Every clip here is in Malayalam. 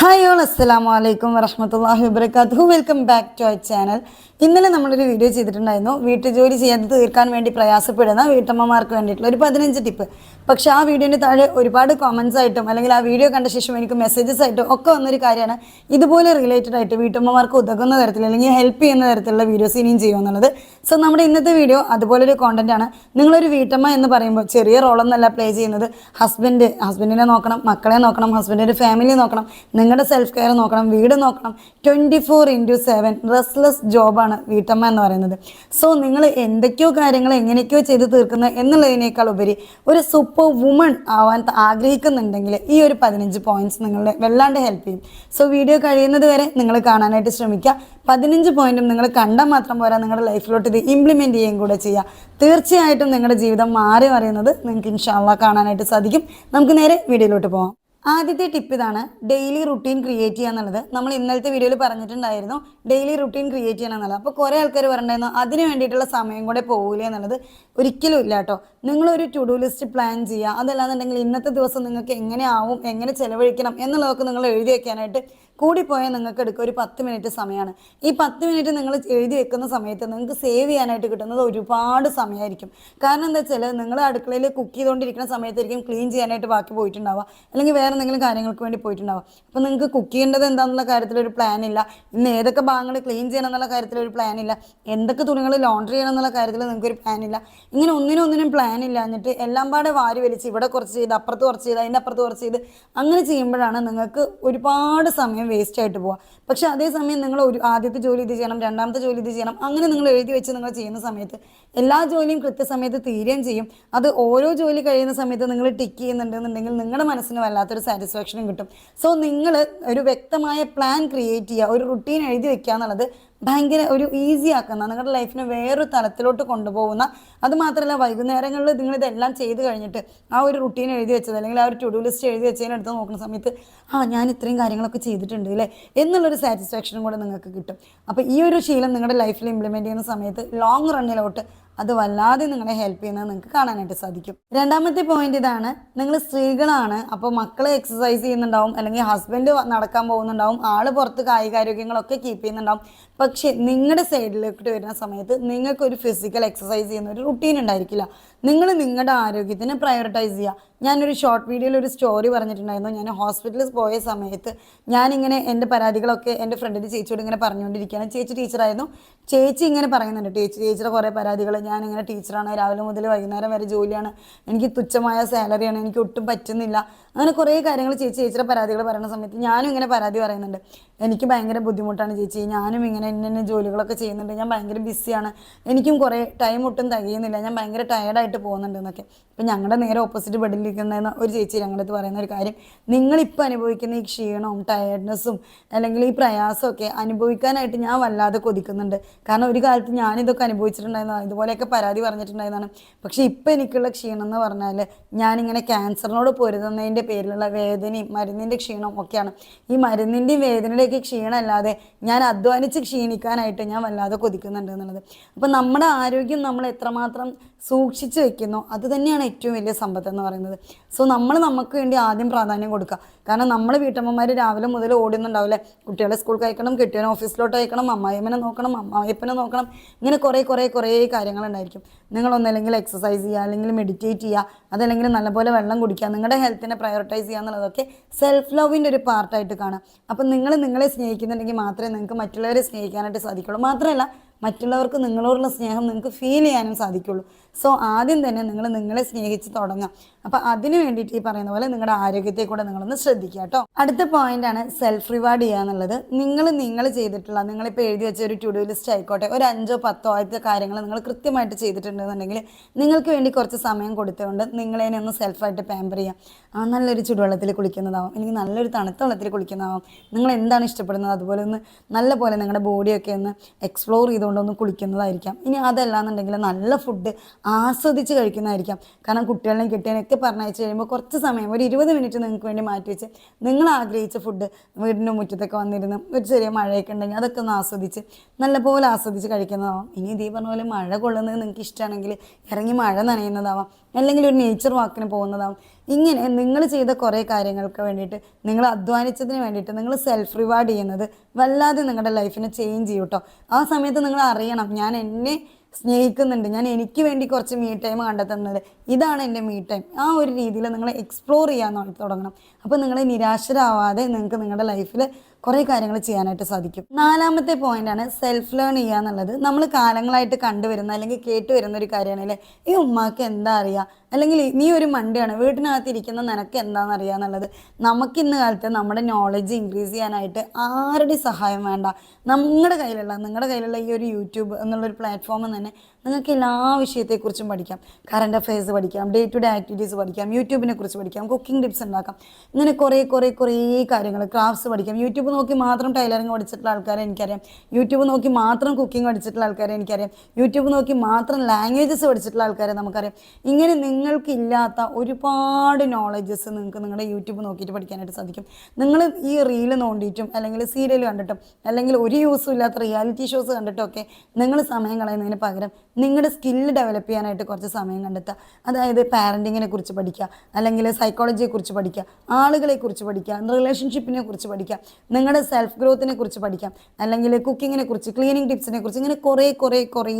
ഹായ് ഓൾ അസ്സലാമു അലൈക്കും വറഹമത്തല്ലാഹി വബർക്കാത്തു welcome back to our channel. ഇന്നലെ നമ്മളൊരു വീഡിയോ ചെയ്തിട്ടുണ്ടായിരുന്നു. വീട്ടു ജോലി ചെയ്യാതെ തീർക്കാൻ വേണ്ടി പ്രയാസപ്പെടുന്ന വീട്ടമ്മമാർക്ക് വേണ്ടിയിട്ടുള്ള ഒരു പതിനഞ്ച് ടിപ്പ്. പക്ഷേ ആ വീഡിയോന്റെ താഴെ ഒരുപാട് കോമൻസ് ആയിട്ടും അല്ലെങ്കിൽ ആ വീഡിയോ കണ്ട ശേഷം എനിക്ക് മെസ്സേജസ് ആയിട്ടും ഒക്കെ വന്നൊരു കാര്യമാണ്. ഇതുപോലെ റിലേറ്റഡ് ആയിട്ട് വീട്ടമ്മമാർക്ക് ഉതകുന്ന തരത്തിൽ അല്ലെങ്കിൽ ഹെൽപ്പ് ചെയ്യുന്ന തരത്തിലുള്ള വീഡിയോസ് ഇനിയും ചെയ്യുമെന്നുള്ളത് സോ നമ്മുടെ ഇന്നത്തെ വീഡിയോ അതുപോലൊരു കോണ്ടന്റ് ആണ്. നിങ്ങളൊരു വീട്ടമ്മ എന്ന് പറയുമ്പോൾ ചെറിയ റോളൊന്നല്ല പ്ലേ ചെയ്യുന്നത്. ഹസ്ബൻഡ് ഹസ്ബൻഡിനെ നോക്കണം മക്കളെ നോക്കണം ഹസ്ബൻഡിന്റെ ഫാമിലി നോക്കണം. നിങ്ങളുടെ സെൽഫ് കെയർ നോക്കണം വീട് നോക്കണം. Twenty four into seven restless ജോബാണ് വീട്ടമ്മ എന്ന് പറയുന്നത്. സോ നിങ്ങൾ എന്തൊക്കെയോ കാര്യങ്ങൾ എങ്ങനെയൊക്കെയോ ചെയ്ത് തീർക്കുന്നത് എന്നുള്ളതിനേക്കാൾ ഉപരി ഒരു സൂപ്പർ വുമൺ ആവാൻ ആഗ്രഹിക്കുന്നുണ്ടെങ്കിൽ ഈ ഒരു പതിനഞ്ച് പോയിന്റ്സ് നിങ്ങളുടെ വല്ലാണ്ട് ഹെൽപ്പ് ചെയ്യും. സോ വീഡിയോ കഴിയുന്നത് വരെ നിങ്ങൾ കാണാനായിട്ട് ശ്രമിക്കുക. പതിനഞ്ച് പോയിന്റും നിങ്ങൾ കണ്ടാൽ മാത്രം പോരാ നിങ്ങളുടെ ലൈഫിലോട്ട് ഇത് ഇംപ്ലിമെന്റ് ചെയ്യുകയും കൂടെ ചെയ്യുക. തീർച്ചയായിട്ടും നിങ്ങളുടെ ജീവിതം മാറി മറിയുന്നത് നിങ്ങൾക്ക് ഇൻഷാല്ല കാണാനായിട്ട് സാധിക്കും. നമുക്ക് നേരെ വീഡിയോയിലോട്ട് പോകാം ആദ്യത്തെ ടിപ്പ് ഇതാണ് ഡെയിലി റുട്ടീൻ ക്രിയേറ്റ് ചെയ്യുക എന്നുള്ളത്. നമ്മൾ ഇന്നലത്തെ വീഡിയോയിൽ പറഞ്ഞിട്ടുണ്ടായിരുന്നു ഡെയിലി റുട്ടീൻ ക്രിയേറ്റ് ചെയ്യണം എന്നുള്ളത്. അപ്പോൾ കുറേ ആൾക്കാർ പറഞ്ഞിട്ടുണ്ടായിരുന്നു അതിന് വേണ്ടിയിട്ടുള്ള സമയം കൂടെ പോകില്ല എന്നുള്ളത് ഒരിക്കലും ഇല്ല കേട്ടോ. നിങ്ങളൊരു ടു ഡു ലിസ്റ്റ് പ്ലാൻ ചെയ്യുക. അതല്ലാന്നുണ്ടെങ്കിൽ ഇന്നത്തെ ദിവസം നിങ്ങൾക്ക് എങ്ങനെ ആവും എങ്ങനെ ചെലവഴിക്കണം എന്നുള്ളതൊക്കെ നിങ്ങൾ എഴുതി വെക്കാനായിട്ട് കൂടിപ്പോയാൽ നിങ്ങൾക്ക് എടുക്കുക ഒരു പത്ത് മിനിറ്റ് സമയമാണ്. ഈ പത്ത് മിനിറ്റ് നിങ്ങൾ എഴുതി വെക്കുന്ന സമയത്ത് നിങ്ങൾക്ക് സേവ് ചെയ്യാനായിട്ട് കിട്ടുന്നത് ഒരുപാട് സമയമായിരിക്കും. കാരണം എന്താ വെച്ചാൽ നിങ്ങൾ അടുക്കളയിൽ കുക്ക് ചെയ്തുകൊണ്ടിരിക്കുന്ന സമയത്തായിരിക്കും ക്ലീൻ ചെയ്യാനായിട്ട് ബാക്കി പോയിട്ടുണ്ടാവുക. അല്ലെങ്കിൽ വേറെ എന്തെങ്കിലും കാര്യങ്ങൾക്ക് വേണ്ടി പോയിട്ടുണ്ടാവുക. അപ്പോൾ നിങ്ങൾക്ക് കുക്ക് ചെയ്യേണ്ടത് എന്താണെന്നുള്ള കാര്യത്തിൽ ഒരു പ്ലാൻ ഇല്ല. ഇന്ന് ഏതൊക്കെ ഭാഗങ്ങൾ ക്ലീൻ ചെയ്യണം എന്നുള്ള കാര്യത്തിൽ ഒരു പ്ലാൻ ഇല്ല. എന്തൊക്കെ തുണികൾ ലോണ്ടറി ചെയ്യണം എന്നുള്ള കാര്യത്തിൽ നിങ്ങൾക്ക് ഒരു പ്ലാൻ ഇല്ല. ഇങ്ങനെ ഒന്നിനൊന്നിനും ഒന്നിനും പ്ലാൻ ഇല്ല. എന്നിട്ട് എല്ലാം പാടെ വാരി വലിച്ച് ഇവിടെ കുറച്ച് ചെയ്ത് അപ്പുറത്ത് കുറച്ച് ചെയ്ത് അതിന്റെ അപ്പുറത്ത് കുറച്ച് ചെയ്ത് അങ്ങനെ ചെയ്യുമ്പോഴാണ് നിങ്ങൾക്ക് ഒരുപാട് സമയം വേസ്റ്റ് ആയിട്ട് പോവാം. പക്ഷേ അതേസമയം നിങ്ങൾ ഒരു ആദ്യത്തെ ജോലി ഇത് ചെയ്യണം രണ്ടാമത്തെ ജോലി ഇത് ചെയ്യണം അങ്ങനെ നിങ്ങൾ എഴുതി വെച്ച് നിങ്ങൾ ചെയ്യുന്ന സമയത്ത് എല്ലാ ജോലിയും കൃത്യസമയത്ത് തീരുകയും ചെയ്യും. അത് ഓരോ ജോലി കഴിയുന്ന സമയത്ത് നിങ്ങൾ ടിക്ക് ചെയ്യുന്നുണ്ടെന്നുണ്ടെങ്കിൽ നിങ്ങളുടെ മനസ്സിന് വല്ലാത്തൊരു സാറ്റിസ്ഫാക്ഷനും കിട്ടും. സോ നിങ്ങൾ ഒരു വ്യക്തമായ പ്ലാൻ ക്രിയേറ്റ് ചെയ്യുക ഒരു റുട്ടീൻ എഴുതി വെക്കുക എന്നുള്ളത് ഭയങ്കര ഒരു ഈസി ആക്കുന്ന നിങ്ങളുടെ ലൈഫിനെ വേറൊരു തലത്തിലോട്ട് കൊണ്ടുപോകുന്ന അത് മാത്രമല്ല വൈകുന്നേരങ്ങളിൽ നിങ്ങൾ ഇതെല്ലാം ചെയ്ത് കഴിഞ്ഞിട്ട് ആ ഒരു റുട്ടീൻ എഴുതി വെച്ചത് അല്ലെങ്കിൽ ആ ഒരു ടു ഡു ലിസ്റ്റ് എഴുതി വെച്ചതിനടുത്ത് നോക്കുന്ന സമയത്ത് ആ ഞാൻ ഇത്രയും കാര്യങ്ങളൊക്കെ ചെയ്തിട്ടുണ്ട് അല്ലേ എന്നുള്ളൊരു സാറ്റിസ്ഫാക്ഷനും കൂടെ നിങ്ങൾക്ക് കിട്ടും. അപ്പോൾ ഈ ഒരു ശീലം നിങ്ങളുടെ ലൈഫിൽ ഇംപ്ലിമെന്റ് ചെയ്യുന്ന സമയത്ത് ലോങ് റണ്ണിലോട്ട് അത് വല്ലാതെ നിങ്ങളെ ഹെൽപ്പ് ചെയ്യുന്നത് നിങ്ങൾക്ക് കാണാനായിട്ട് സാധിക്കും. രണ്ടാമത്തെ പോയിന്റ് ഇതാണ് നിങ്ങൾ സ്ത്രീകളാണ് അപ്പോൾ മക്കളെ എക്സസൈസ് ചെയ്യുന്നുണ്ടാവും അല്ലെങ്കിൽ ഹസ്ബൻഡ് നടക്കാൻ പോകുന്നുണ്ടാവും ആൾ പുറത്ത് കായികാരോഗ്യങ്ങളൊക്കെ കീപ്പ് ചെയ്യുന്നുണ്ടാവും. പക്ഷേ നിങ്ങളുടെ സൈഡിലേക്ക് വരുന്ന സമയത്ത് നിങ്ങൾക്ക് ഒരു ഫിസിക്കൽ എക്സസൈസ് ചെയ്യുന്ന ഒരു റുട്ടീൻ ഉണ്ടായിരിക്കില്ല. നിങ്ങൾ നിങ്ങളുടെ ആരോഗ്യത്തിന് പ്രയോറിറ്റൈസ് ചെയ്യുക. ഞാനൊരു ഷോർട്ട് വീഡിയോയിൽ ഒരു സ്റ്റോറി പറഞ്ഞിട്ടുണ്ടായിരുന്നു. ഞാൻ ഹോസ്പിറ്റലിൽ പോയ സമയത്ത് ഞാനിങ്ങനെ എന്റെ പരാതികളൊക്കെ എന്റെ ഫ്രണ്ടിന്റെ ചേച്ചിയോട് ഇങ്ങനെ പറഞ്ഞുകൊണ്ടിരിക്കുകയാണ്. ചേച്ചി ടീച്ചറായിരുന്നു ചേച്ചി ഇങ്ങനെ പറയുന്നുണ്ട്. ടീച്ചി ചേച്ചിയുടെ കുറേ പരാതികൾ. ഞാനിങ്ങനെ ടീച്ചറാണ് രാവിലെ മുതൽ വൈകുന്നേരം വരെ ജോലിയാണ്. എനിക്ക് തുച്ഛമായ സാലറിയാണ് എനിക്ക് ഒട്ടും പറ്റുന്നില്ല. അങ്ങനെ കുറേ കാര്യങ്ങൾ ചേച്ചി ചേച്ചിയുടെ പരാതികൾ പറയുന്ന സമയത്ത് ഞാനും ഇങ്ങനെ പരാതി പറയുന്നുണ്ട്. എനിക്ക് ഭയങ്കര ബുദ്ധിമുട്ടാണ് ചേച്ചി. ഞാനും ഇങ്ങനെ ഇന്ന ജോലികളൊക്കെ ചെയ്യുന്നുണ്ട്. ഞാൻ ഭയങ്കര ബിസിയാണ് എനിക്കും കുറേ ടൈം ഒട്ടും തികയുന്നില്ല. ഞാൻ ഭയങ്കര ടയർഡായിട്ട് പോകുന്നുണ്ട് എന്നൊക്കെ. അപ്പം ഞങ്ങളുടെ നേരെ ഓപ്പോസിറ്റ് ബെഡിലിരിക്കുന്ന ഒരു ചേച്ചി ഞങ്ങളുടെ അടുത്ത് പറയുന്ന ഒരു കാര്യം. നിങ്ങളിപ്പോൾ അനുഭവിക്കുന്ന ഈ ക്ഷീണവും ടയർഡ്നെസ്സും അല്ലെങ്കിൽ ഈ പ്രയാസമൊക്കെ അനുഭവിക്കാനായിട്ട് ഞാൻ വല്ലാതെ കൊതിക്കുന്നുണ്ട്. കാരണം ഒരു കാലത്ത് ഞാനിതൊക്കെ അനുഭവിച്ചിട്ടുണ്ടായിരുന്നതാണ് ഇതുപോലെയൊക്കെ പരാതി പറഞ്ഞിട്ടുണ്ടായിരുന്നതാണ് പക്ഷേ ഇപ്പം എനിക്കുള്ള ക്ഷീണം എന്ന് പറഞ്ഞാൽ ഞാനിങ്ങനെ ക്യാൻസറിനോട് പൊരുതുന്നതിന്റെ പേരിലുള്ള വേദനയും മരുന്നിന്റെ ക്ഷീണവും ഒക്കെയാണ്. ഈ മരുന്നിന്റെയും വേദനയുടെയൊക്കെ ക്ഷീണമല്ലാതെ ഞാൻ അധ്വാനിച്ച് ക്ഷീണിക്കാനായിട്ട് ഞാൻ വല്ലാതെ കൊതിക്കുന്നുണ്ട് എന്നുള്ളത്. അപ്പം നമ്മുടെ ആരോഗ്യം നമ്മൾ എത്രമാത്രം സൂക്ഷിച്ചു വെക്കുന്നു അത് തന്നെയാണ് ഏറ്റവും വലിയ സമ്പത്ത് എന്ന് പറയുന്നത്. സോ നമ്മൾ നമുക്ക് വേണ്ടി ആദ്യം പ്രാധാന്യം കൊടുക്കുക. കാരണം നമ്മൾ വീട്ടമ്മമാർ രാവിലെ മുതൽ ഓടുന്നുണ്ടാവില്ലേ? കുട്ടികളെ സ്കൂൾക്ക് അയക്കണം കെട്ടിയവനെ ഓഫീസിലോട്ട് അയക്കണം അമ്മായിമ്മനെ നോക്കണം അമ്മായിപ്പനെ നോക്കണം ഇങ്ങനെ കുറേ കുറേ കുറേ കാര്യങ്ങളുണ്ടായിരിക്കും. നിങ്ങളൊന്നല്ലെങ്കിൽ എക്സസൈസ് ചെയ്യുക അല്ലെങ്കിൽ മെഡിറ്റേറ്റ് ചെയ്യുക അതല്ലെങ്കിൽ നല്ലപോലെ വെള്ളം കുടിക്കുക നിങ്ങളുടെ ഹെൽത്തിനെ പ്രയോറിറ്റൈസ് ചെയ്യുക എന്നുള്ളതൊക്കെ സെൽഫ് ലവിന്റെ ഒരു പാർട്ടായിട്ട് കാണുക അപ്പം നിങ്ങൾ നിങ്ങളെ സ്നേഹിക്കുന്നുണ്ടെങ്കിൽ മാത്രമേ നിങ്ങൾക്ക് മറ്റുള്ളവരെ സ്നേഹിക്കാനായിട്ട് സാധിക്കുള്ളൂ. മാത്രമല്ല മറ്റുള്ളവർക്ക് നിങ്ങളോടുള്ള സ്നേഹം നിങ്ങൾക്ക് ഫീൽ ചെയ്യാനും സാധിക്കുള്ളൂ. സോ ആദ്യം തന്നെ നിങ്ങൾ നിങ്ങളെ സ്നേഹിച്ച് തുടങ്ങാം. അപ്പം അതിന് വേണ്ടിയിട്ട് ഈ പറയുന്ന പോലെ നിങ്ങളുടെ ആരോഗ്യത്തെ കൂടെ നിങ്ങളൊന്ന് ശ്രദ്ധിക്കുക കേട്ടോ. അടുത്ത പോയിന്റ് ആണ് സെൽഫ് റിവാർഡ് ചെയ്യുക എന്നുള്ളത്. നിങ്ങൾ നിങ്ങൾ ചെയ്തിട്ടുള്ള നിങ്ങളിപ്പോൾ എഴുതി വെച്ച ഒരു ടു ഡു ലിസ്റ്റ് ആയിക്കോട്ടെ ഒരു അഞ്ചോ പത്തോ ആദ്യത്തെ കാര്യങ്ങൾ നിങ്ങൾ കൃത്യമായിട്ട് ചെയ്തിട്ടുണ്ടെന്നുണ്ടെങ്കിൽ നിങ്ങൾക്ക് വേണ്ടി കുറച്ച് സമയം കൊടുത്തുകൊണ്ട് നിങ്ങളെ ഒന്ന് സെൽഫായിട്ട് പാമ്പർ ചെയ്യാം. ആ നല്ലൊരു ചുടുവെള്ളത്തിൽ കുളിക്കുന്നതാവും എനിക്ക് നല്ലൊരു തണുത്ത വെള്ളത്തിൽ കുളിക്കുന്നതാവും. നിങ്ങൾ എന്താണ് ഇഷ്ടപ്പെടുന്നത്? അതുപോലെ ഒന്ന് നല്ല പോലെ നിങ്ങളുടെ ബോഡിയൊക്കെ ഒന്ന് എക്സ്പ്ലോർ ചെയ്തുകൊണ്ടൊന്ന് കുളിക്കുന്നതായിരിക്കാം. ഇനി അതല്ല എന്നുണ്ടെങ്കിൽ നല്ല ഫുഡ് ആസ്വദിച്ച് കഴിക്കുന്നതായിരിക്കാം. കാരണം കുട്ടികളെയും കിട്ടിയതിനൊക്കെ പറഞ്ഞയച്ച് കഴിയുമ്പോൾ കുറച്ച് സമയം ഒരു ഇരുപത് മിനിറ്റ് നിങ്ങൾക്ക് വേണ്ടി മാറ്റി വെച്ച് നിങ്ങൾ ആഗ്രഹിച്ച ഫുഡ് വീടിന്റെ മുറ്റത്തൊക്കെ വന്നിരുന്ന് ഒരു ചെറിയ മഴയൊക്കെ ഉണ്ടെങ്കിൽ അതൊക്കെ ഒന്ന് ആസ്വദിച്ച് നല്ലപോലെ ആസ്വദിച്ച് കഴിക്കുന്നതാവാം. ഇനി ഇതേ പറഞ്ഞ പോലെ മഴ കൊള്ളുന്നത് നിങ്ങൾക്ക് ഇഷ്ടമാണെങ്കിൽ ഇറങ്ങി മഴ നനയുന്നതാവാം. അല്ലെങ്കിൽ ഒരു നേച്ചർ വാക്കിന് പോകുന്നതാവും. ഇങ്ങനെ നിങ്ങൾ ചെയ്ത കുറേ കാര്യങ്ങൾക്ക് വേണ്ടിയിട്ട് നിങ്ങൾ അധ്വാനിച്ചതിന് വേണ്ടിയിട്ട് നിങ്ങൾ സെൽഫ് റിവാർഡ് ചെയ്യുന്നത് വല്ലാതെ നിങ്ങളുടെ ലൈഫിനെ ചേഞ്ച് ചെയ്യും കേട്ടോ ആ സമയത്ത് നിങ്ങൾ അറിയണം ഞാൻ എന്നെ സ്നേഹിക്കുന്നുണ്ട്. ഞാൻ എനിക്ക് വേണ്ടി കുറച്ച് മീ ടൈം കണ്ടെത്തുന്നത്. ഇതാണ് എന്റെ മീ ടൈം ആ ഒരു രീതിയിൽ നിങ്ങൾ എക്സ്പ്ലോർ ചെയ്യാൻ തുടങ്ങണം. അപ്പോൾ നിങ്ങൾ നിരാശരാവാതെ നിങ്ങൾക്ക് നിങ്ങളുടെ ലൈഫിൽ കുറേ കാര്യങ്ങൾ ചെയ്യാനായിട്ട് സാധിക്കും. നാലാമത്തെ പോയിന്റാണ് സെൽഫ് ലേൺ ചെയ്യുക എന്നുള്ളത്. നമ്മൾ കാലങ്ങളായിട്ട് കണ്ടുവരുന്ന അല്ലെങ്കിൽ കേട്ടുവരുന്ന ഒരു കാര്യമാണ് ഈ ഉമ്മാക്ക് എന്താ അറിയുക അല്ലെങ്കിൽ നീ ഒരു മണ്ടിയാണ്. വീട്ടിനകത്ത് ഇരിക്കുന്ന നിനക്ക് എന്താണെന്ന് അറിയുക എന്നുള്ളത്. നമുക്ക് ഇന്ന് കാലത്ത് നമ്മുടെ നോളജ് ഇൻക്രീസ് ചെയ്യാനായിട്ട് ആരുടെ സഹായം വേണ്ട? നമ്മുടെ കയ്യിലുള്ള നിങ്ങളുടെ കയ്യിലുള്ള ഈ ഒരു യൂട്യൂബ് എന്നുള്ളൊരു പ്ലാറ്റ്ഫോം തന്നെ നിങ്ങൾക്ക് എല്ലാ വിഷയത്തെക്കുറിച്ചും പഠിക്കാം. കറണ്ട് അഫയേഴ്സ് പഠിക്കാം ഡേ ടു ഡേ ആക്ടിവിറ്റീസ് പഠിക്കാം യൂട്യൂബിനെ കുറിച്ച് പഠിക്കാം കുക്കിംഗ് ടിപ്സ് ഉണ്ടാക്കാം. ഇങ്ങനെ കുറേ കുറേ കുറേ കാര്യങ്ങൾ ക്രാഫ്റ്റ്സ് പഠിക്കാം. യൂട്യൂബ് നോക്കി മാത്രം ടൈലറിങ് പഠിച്ചിട്ടുള്ള ആൾക്കാരെ എനിക്കറിയാം. യൂട്യൂബ് നോക്കി മാത്രം കുക്കിംഗ് പഠിച്ചിട്ടുള്ള ആൾക്കാരെ എനിക്കറിയാം. യൂട്യൂബ് നോക്കി മാത്രം ലാംഗ്വേജസ് പഠിച്ചിട്ടുള്ള ആൾക്കാരെ നമുക്കറിയാം. ഇങ്ങനെ നിങ്ങൾക്കില്ലാത്ത ഒരുപാട് നോളജസ് നിങ്ങൾക്ക് നിങ്ങളുടെ യൂട്യൂബ് നോക്കിയിട്ട് പഠിക്കാനായിട്ട് സാധിക്കും. നിങ്ങൾ ഈ റീൽ നോണ്ടിയിട്ടും അല്ലെങ്കിൽ സീരിയൽ കണ്ടിട്ടും അല്ലെങ്കിൽ ഒരു യൂസും ഇല്ലാത്ത റിയാലിറ്റി ഷോസ് കണ്ടിട്ടും ഒക്കെ നിങ്ങൾ സമയം കളയുന്നതിന് പകരം നിങ്ങളുടെ സ്കില്ല് ഡെവലപ്പ് ചെയ്യാനായിട്ട് കുറച്ച് സമയം കണ്ടെത്തുക. അതായത് പാരന്റിങ്ങിനെ കുറിച്ച് പഠിക്കുക അല്ലെങ്കിൽ സൈക്കോളജിയെ കുറിച്ച് പഠിക്കുക ആളുകളെ കുറിച്ച് പഠിക്കുക റിലേഷൻഷിപ്പിനെ കുറിച്ച് പഠിക്കുക നിങ്ങളുടെ സെൽഫ് ഗ്രോത്തിനെ കുറിച്ച് പഠിക്കാം അല്ലെങ്കിൽ കുക്കിങ്ങിനെ കുറിച്ച് ക്ലീനിങ് ടിപ്സിനെ കുറിച്ച് ഇങ്ങനെ കുറേ കുറേ കുറേ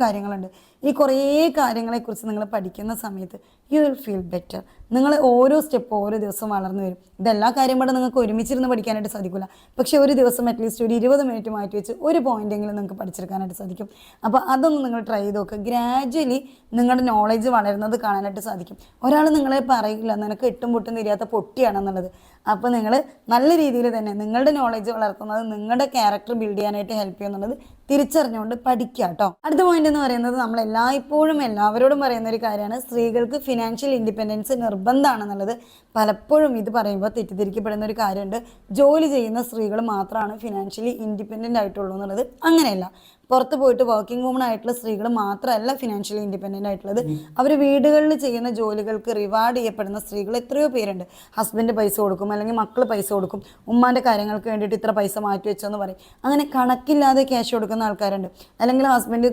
കാര്യങ്ങളുണ്ട്. ഈ കുറേ കാര്യങ്ങളെക്കുറിച്ച് നിങ്ങൾ പഠിക്കുന്ന സമയത്ത് യു വിൽ ഫീൽ ബെറ്റർ നിങ്ങൾ ഓരോ സ്റ്റെപ്പ് ഓരോ ദിവസം വളർന്നു വരും. ഇതെല്ലാ കാര്യം കൂടെ നിങ്ങൾക്ക് ഒരുമിച്ചിരുന്ന് പഠിക്കാനായിട്ട് സാധിക്കില്ല പക്ഷേ ഒരു ദിവസം അറ്റ്ലീസ്റ്റ് ഒരു ഇരുപത് മിനിറ്റ് മാറ്റി വെച്ച് ഒരു പോയിന്റെങ്കിലും നിങ്ങൾക്ക് പഠിച്ചെടുക്കാനായിട്ട് സാധിക്കും. അപ്പോൾ അതൊന്ന് നിങ്ങൾ ട്രൈ ചെയ്ത് നോക്കുക ഗ്രാജ്വലി നിങ്ങളുടെ നോളജ് വളരുന്നത് കാണാനായിട്ട് സാധിക്കും. ഒരാൾ നിങ്ങളെ പറയില്ല നിനക്ക് ഇട്ടും പൊട്ടും തിരിയാത്ത പൊട്ടിയാണെന്നുള്ളത്. അപ്പോൾ നിങ്ങൾ നല്ല രീതിയിൽ തന്നെ നിങ്ങളുടെ നോളജ് വളർത്തുന്നത് നിങ്ങളുടെ ക്യാരക്ടർ ബിൽഡ് ചെയ്യാനായിട്ട് ഹെൽപ്പ് ചെയ്യുന്നുള്ളത് തിരിച്ചറിഞ്ഞുകൊണ്ട് പഠിക്കുക കേട്ടോ അടുത്ത പോയിന്റ് എന്ന് പറയുന്നത് നമ്മൾ എല്ലായ്പ്പോഴും എല്ലാവരോടും പറയുന്ന ഒരു കാര്യമാണ് സ്ത്രീകൾക്ക് ഫിനാൻഷ്യൽ ഇൻഡിപെൻഡൻസ് നിർബന്ധമാണെന്നുള്ളത് പലപ്പോഴും ഇത് പറയുമ്പോൾ തെറ്റിദ്ധരിക്കപ്പെടുന്ന ഒരു കാര്യമുണ്ട്. ജോലി ചെയ്യുന്ന സ്ത്രീകൾ മാത്രമാണ് ഫിനാൻഷ്യലി ഇൻഡിപെൻഡന്റ് ആയിട്ടുള്ളൂ എന്നുള്ളത് അങ്ങനെയല്ല. പുറത്ത് പോയിട്ട് വർക്കിംഗ് വുമൺ ആയിട്ടുള്ള സ്ത്രീകൾ മാത്രമല്ല ഫിനാൻഷ്യലി ഇൻഡിപെൻഡന്റ് ആയിട്ടുള്ളത്. അവർ വീടുകളിൽ ചെയ്യുന്ന ജോലികൾക്ക് റിവാർഡ് ചെയ്യപ്പെടുന്ന സ്ത്രീകൾ എത്രയോ പേരുണ്ട്. ഹസ്ബൻഡ് പൈസ കൊടുക്കും അല്ലെങ്കിൽ മക്കൾ പൈസ കൊടുക്കും. ഉമ്മാന്റെ കാര്യങ്ങൾക്ക് വേണ്ടിയിട്ട് ഇത്ര പൈസ മാറ്റി വെച്ചെന്ന് പറയും. അങ്ങനെ കണക്കില്ലാതെ ക്യാഷ് കൊടുക്കുന്ന ആൾക്കാരുണ്ട്. അല്ലെങ്കിൽ ഹസ്ബൻഡ്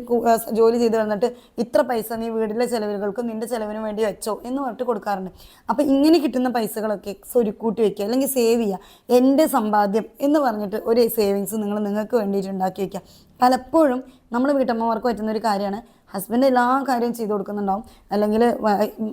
ജോലി ചെയ്ത് വന്നിട്ട് ഇത്ര പൈസ നീ വീടിലെ ചിലവുകൾക്കും നിന്റെ ചിലവിനും വേണ്ടി വെച്ചോ എന്ന് പറഞ്ഞിട്ട് കൊടുക്കാറുണ്ട്. അപ്പം ഇങ്ങനെ കിട്ടുന്ന പൈസകളൊക്കെ സ്വരുക്കൂട്ടി വെക്കുക അല്ലെങ്കിൽ സേവ് ചെയ്യുക. എന്റെ സമ്പാദ്യം എന്ന് പറഞ്ഞിട്ട് ഒരു സേവിങ്സ് നിങ്ങൾ നിങ്ങൾക്ക് വേണ്ടിയിട്ട് ഉണ്ടാക്കി വെക്കുക. പലപ്പോഴും നമ്മൾ വീട്ടമ്മമാർക്ക് പറ്റുന്ന ഒരു കാര്യമാണ്. ഹസ്ബൻഡ് എല്ലാ കാര്യവും ചെയ്തു കൊടുക്കുന്നുണ്ടാവും. അല്ലെങ്കിൽ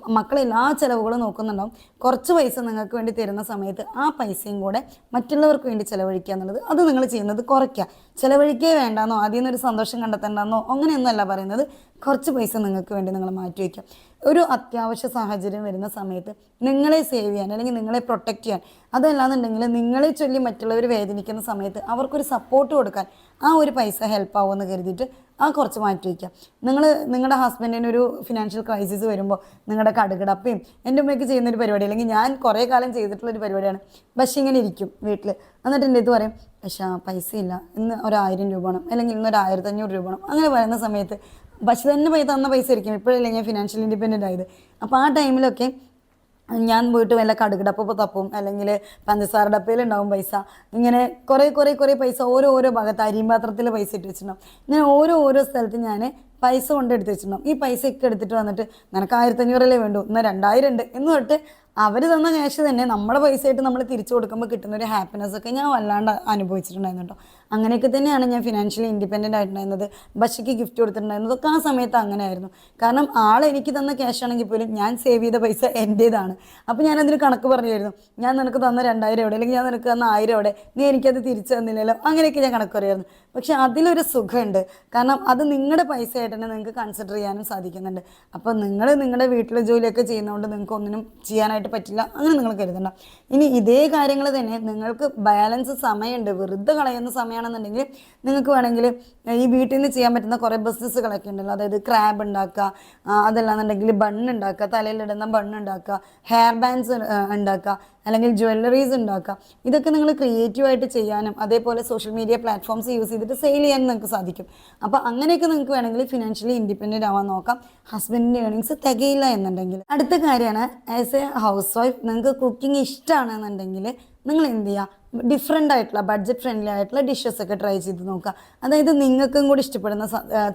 മക്കളെ എല്ലാ ചിലവുകളും നോക്കുന്നുണ്ടാവും. കുറച്ച് പൈസ നിങ്ങൾക്ക് വേണ്ടി തരുന്ന സമയത്ത് ആ പൈസയും കൂടെ മറ്റുള്ളവർക്ക് വേണ്ടി ചിലവഴിക്കുക എന്നുള്ളത് അത് നിങ്ങൾ ചെയ്യുന്നത് കുറയ്ക്കുക. ചിലവഴിക്കേ വേണ്ടാന്നോ? ആദ്യം നിന്നൊരു സന്തോഷം കണ്ടെത്തേണ്ടെന്നോ? അങ്ങനെയൊന്നുമല്ല പറയുന്നത്. കുറച്ച് പൈസ നിങ്ങൾക്ക് വേണ്ടി നിങ്ങൾ മാറ്റി വയ്ക്കുക. ഒരു അത്യാവശ്യ സാഹചര്യം വരുന്ന സമയത്ത് നിങ്ങളെ സേവ് ചെയ്യാൻ അല്ലെങ്കിൽ നിങ്ങളെ പ്രൊട്ടക്റ്റ് ചെയ്യാൻ. അതല്ലാന്നുണ്ടെങ്കിൽ നിങ്ങളെ ചൊല്ലി മറ്റുള്ളവർ വേദനിക്കുന്ന സമയത്ത് അവർക്കൊരു സപ്പോർട്ട് കൊടുക്കാൻ ആ ഒരു പൈസ ഹെൽപ്പ് ആവുമെന്ന് കരുതിയിട്ട് ആ കുറച്ച് മാറ്റി വയ്ക്കുക നിങ്ങൾ നിങ്ങളുടെ ഹസ്ബൻഡിന് ഒരു ഫിനാൻഷ്യൽ ക്രൈസിസ് വരുമ്പോൾ നിങ്ങളുടെ കടുകിടപ്പയും എന്റെ ഉമ്മയ്ക്ക് ചെയ്യുന്ന ഒരു പരിപാടി അല്ലെങ്കിൽ ഞാൻ കുറേ കാലം ചെയ്തിട്ടുള്ള ഒരു പരിപാടിയാണ് പക്ഷേ ഇങ്ങനെ ഇരിക്കും വീട്ടിൽ എന്നിട്ട് എന്റെ ഇത് പറയും പക്ഷേ പൈസ ഇല്ല ഇന്ന് ഒരു ആയിരം രൂപ വേണം അല്ലെങ്കിൽ ഇന്ന് ഒരു ആയിരത്തഞ്ഞൂറ് രൂപ വേണം. അങ്ങനെ പറയുന്ന സമയത്ത് പക്ഷെ തന്നെ പൈസ തന്ന പൈസ ആയിരിക്കും. ഇപ്പോഴല്ലേ ഞാൻ ഫിനാൻഷ്യൽ ഇൻഡിപെൻഡന്റ് ആയത്. അപ്പോൾ ആ ടൈമിലൊക്കെ ഞാൻ പോയിട്ട് വല്ല കടുക് ഡപ്പ തപ്പും അല്ലെങ്കിൽ പഞ്ചസാര ഡപ്പയിലുണ്ടാവും പൈസ. ഇങ്ങനെ കുറേ കുറേ കുറേ പൈസ ഓരോ ഓരോ ഭാഗത്ത് അരിയും പാത്രത്തിൽ പൈസ ഇട്ട് വെച്ചിട്ടുണ്ടാവും. ഇങ്ങനെ ഓരോ ഓരോ സ്ഥലത്ത് ഞാൻ പൈസ കൊണ്ട് എടുത്ത് വെച്ചിട്ടുണ്ടാവും. ഈ പൈസ ഒക്കെ എടുത്തിട്ട് വന്നിട്ട് നിനക്ക് ആയിരത്തഞ്ഞൂറല്ലേ വേണ്ടു? എന്നാൽ രണ്ടായിരം ഉണ്ട്. എന്ന് തൊട്ട് അവർ തന്ന ക്യാഷ് തന്നെ നമ്മുടെ പൈസ ആയിട്ട് നമ്മൾ തിരിച്ചു കൊടുക്കുമ്പോൾ കിട്ടുന്ന ഒരു ഹാപ്പിനെസ് ഒക്കെ ഞാൻ വല്ലാണ്ട് അനുഭവിച്ചിട്ടുണ്ടായിരുന്നു കേട്ടോ. അങ്ങനെയൊക്കെ തന്നെയാണ് ഞാൻ ഫിനാൻഷ്യലി ഇൻഡിപെൻഡന്റ് ആയിട്ടുണ്ടായിരുന്നത്. ബഷയ്ക്ക് ഗിഫ്റ്റ് കൊടുത്തിട്ടുണ്ടായിരുന്നത്. ഒക്കെ ആ സമയത്ത് അങ്ങനെയായിരുന്നു. കാരണം ആൾ എനിക്ക് തന്ന ക്യാഷ് ആണെങ്കിൽ പോലും ഞാൻ സേവ് ചെയ്ത പൈസ എന്റേതാണ് അപ്പോൾ ഞാൻ അതിന് കണക്ക് പറഞ്ഞായിരുന്നു ഞാൻ നിനക്ക് തന്ന രണ്ടായിരം എവിടെ? അല്ലെങ്കിൽ ഞാൻ നിനക്ക് തന്ന ആയിരം എവിടെ? നീ എനിക്കത് തിരിച്ചു തന്നില്ലല്ലോ? അങ്ങനെയൊക്കെ ഞാൻ കണക്ക് പറയായിരുന്നു പക്ഷെ അതിലൊരു സുഖമുണ്ട്. കാരണം അത് നിങ്ങളുടെ പൈസ ആയിട്ട് തന്നെ നിങ്ങൾക്ക് കൺസിഡർ ചെയ്യാനും സാധിക്കുന്നുണ്ട്. അപ്പോൾ നിങ്ങൾ നിങ്ങളുടെ വീട്ടിലെ ജോലിയൊക്കെ ചെയ്യുന്നതുകൊണ്ട് നിങ്ങൾക്ക് ഒന്നിനും ചെയ്യാനായിട്ട് പറ്റില്ല. അങ്ങനെ നിങ്ങൾ കരുതണ്ട. ഇനി ഇതേ കാര്യങ്ങൾ തന്നെ നിങ്ങൾക്ക് ബാലൻസ് സമയമുണ്ട്. വെറുതെ കളയുന്ന സമയമാണെന്നുണ്ടെങ്കിൽ നിങ്ങൾക്ക് വേണമെങ്കിൽ ഈ വീട്ടിൽ നിന്ന് ചെയ്യാൻ പറ്റുന്ന കുറേ ബിസിനസ്സുകളൊക്കെ ഉണ്ടല്ലോ. അതായത് ക്രാബ് ഉണ്ടാക്കുക അതല്ലാന്നുണ്ടെങ്കിൽ ബണ്ണുണ്ടാക്കുക തലയിലിടുന്ന ബൺ ഹെയർ ബാൻഡ്സ് ഉണ്ടാക്കുക അല്ലെങ്കിൽ ജ്വല്ലറീസ് ഉണ്ടാക്കുക. ഇതൊക്കെ നിങ്ങൾ ക്രിയേറ്റീവായിട്ട് ചെയ്യാനും അതേപോലെ സോഷ്യൽ മീഡിയ പ്ലാറ്റ്ഫോംസ് യൂസ് ചെയ്തിട്ട് സെയിൽ ചെയ്യാനും നിങ്ങൾക്ക് സാധിക്കും. അപ്പോൾ അങ്ങനെയൊക്കെ നിങ്ങൾക്ക് വേണമെങ്കിൽ ഫിനാൻഷ്യലി ഇൻഡിപെൻഡന്റ് ആവാൻ നോക്കാം. ഹസ്ബൻഡിന്റെ ഏണിങ്സ് തികയില്ല എന്നുണ്ടെങ്കിൽ. അടുത്ത കാര്യമാണ് ആസ് എ ഹൗസ് വൈഫ് നിങ്ങൾക്ക് കുക്കിംഗ് ഇഷ്ടമാണെന്നുണ്ടെങ്കിൽ നിങ്ങൾ എന്ത് ചെയ്യുക? ഡിഫറെന്റ് ആയിട്ടുള്ള ബഡ്ജറ്റ് ഫ്രണ്ട്ലി ആയിട്ടുള്ള ഡിഷസ് ഒക്കെ ട്രൈ ചെയ്ത് നോക്കുക. അതായത് നിങ്ങൾക്കും കൂടി ഇഷ്ടപ്പെടുന്ന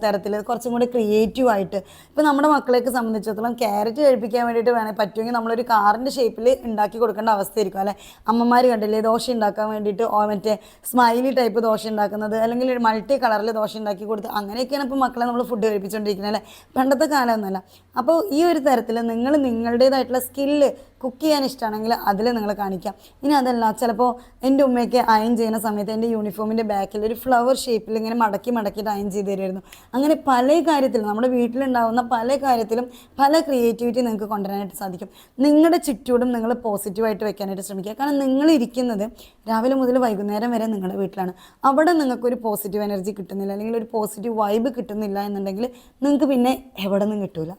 തരത്തിൽ കുറച്ചും കൂടി ക്രിയേറ്റീവ് ആയിട്ട്. ഇപ്പോൾ നമ്മുടെ മക്കളെയൊക്കെ സംബന്ധിച്ചിടത്തോളം ക്യാരറ്റ് കഴിപ്പിക്കാൻ വേണ്ടിയിട്ട് വേണേൽ പറ്റുമെങ്കിൽ നമ്മളൊരു കാറിന്റെ ഷേപ്പിൽ ഉണ്ടാക്കി കൊടുക്കേണ്ട അവസ്ഥയായിരിക്കും അല്ലെ? അമ്മമാർ കണ്ടില്ലേ ദോശ ഉണ്ടാക്കാൻ വേണ്ടിയിട്ട് മറ്റേ സ്മൈലി ടൈപ്പ് ദോശ ഉണ്ടാക്കുന്നത് അല്ലെങ്കിൽ ഒരു മൾട്ടി കളറിൽ ദോശ ഉണ്ടാക്കി കൊടുത്ത് അങ്ങനെയൊക്കെയാണ് ഇപ്പോൾ മക്കളെ നമ്മൾ ഫുഡ് കഴിപ്പിച്ചുകൊണ്ടിരിക്കുന്നത് അല്ലേ? പണ്ടത്തെ കാലമൊന്നുമല്ല അപ്പോൾ ഈ ഒരു തരത്തിൽ നിങ്ങൾ നിങ്ങളുടേതായിട്ടുള്ള സ്കില്ല് കുക്ക് ചെയ്യാൻ ഇഷ്ടമാണെങ്കിൽ അതിൽ നിങ്ങൾ കാണിക്കാം. ഇനി അതല്ല ചിലപ്പോൾ എന്റെ ഉമ്മയ്ക്ക് അയൺ ചെയ്യുന്ന സമയത്ത് എന്റെ യൂണിഫോമിന്റെ ബാക്കിൽ ഒരു ഫ്ലവർ ഷേപ്പിൽ ഇങ്ങനെ മടക്കി മടക്കിയിട്ട് അയൺ ചെയ്ത് തരുമായിരുന്നു. അങ്ങനെ പല കാര്യത്തിലും നമ്മുടെ വീട്ടിലുണ്ടാകുന്ന പല കാര്യത്തിലും പല ക്രിയേറ്റിവിറ്റി നിങ്ങൾക്ക് കൊണ്ടുവരാനായിട്ട് സാധിക്കും. നിങ്ങളുടെ ചുറ്റൂടും നിങ്ങൾ പോസിറ്റീവായിട്ട് വെക്കാനായിട്ട് ശ്രമിക്കുക. കാരണം നിങ്ങൾ ഇരിക്കുന്നത് രാവിലെ മുതൽ വൈകുന്നേരം വരെ നിങ്ങളുടെ വീട്ടിലാണ്. അവിടെ നിങ്ങൾക്കൊരു പോസിറ്റീവ് എനർജി കിട്ടുന്നില്ല അല്ലെങ്കിൽ ഒരു പോസിറ്റീവ് വൈബ് കിട്ടുന്നില്ല എന്നുണ്ടെങ്കിൽ നിങ്ങൾക്ക് പിന്നെ എവിടെ നിന്നും കിട്ടൂല.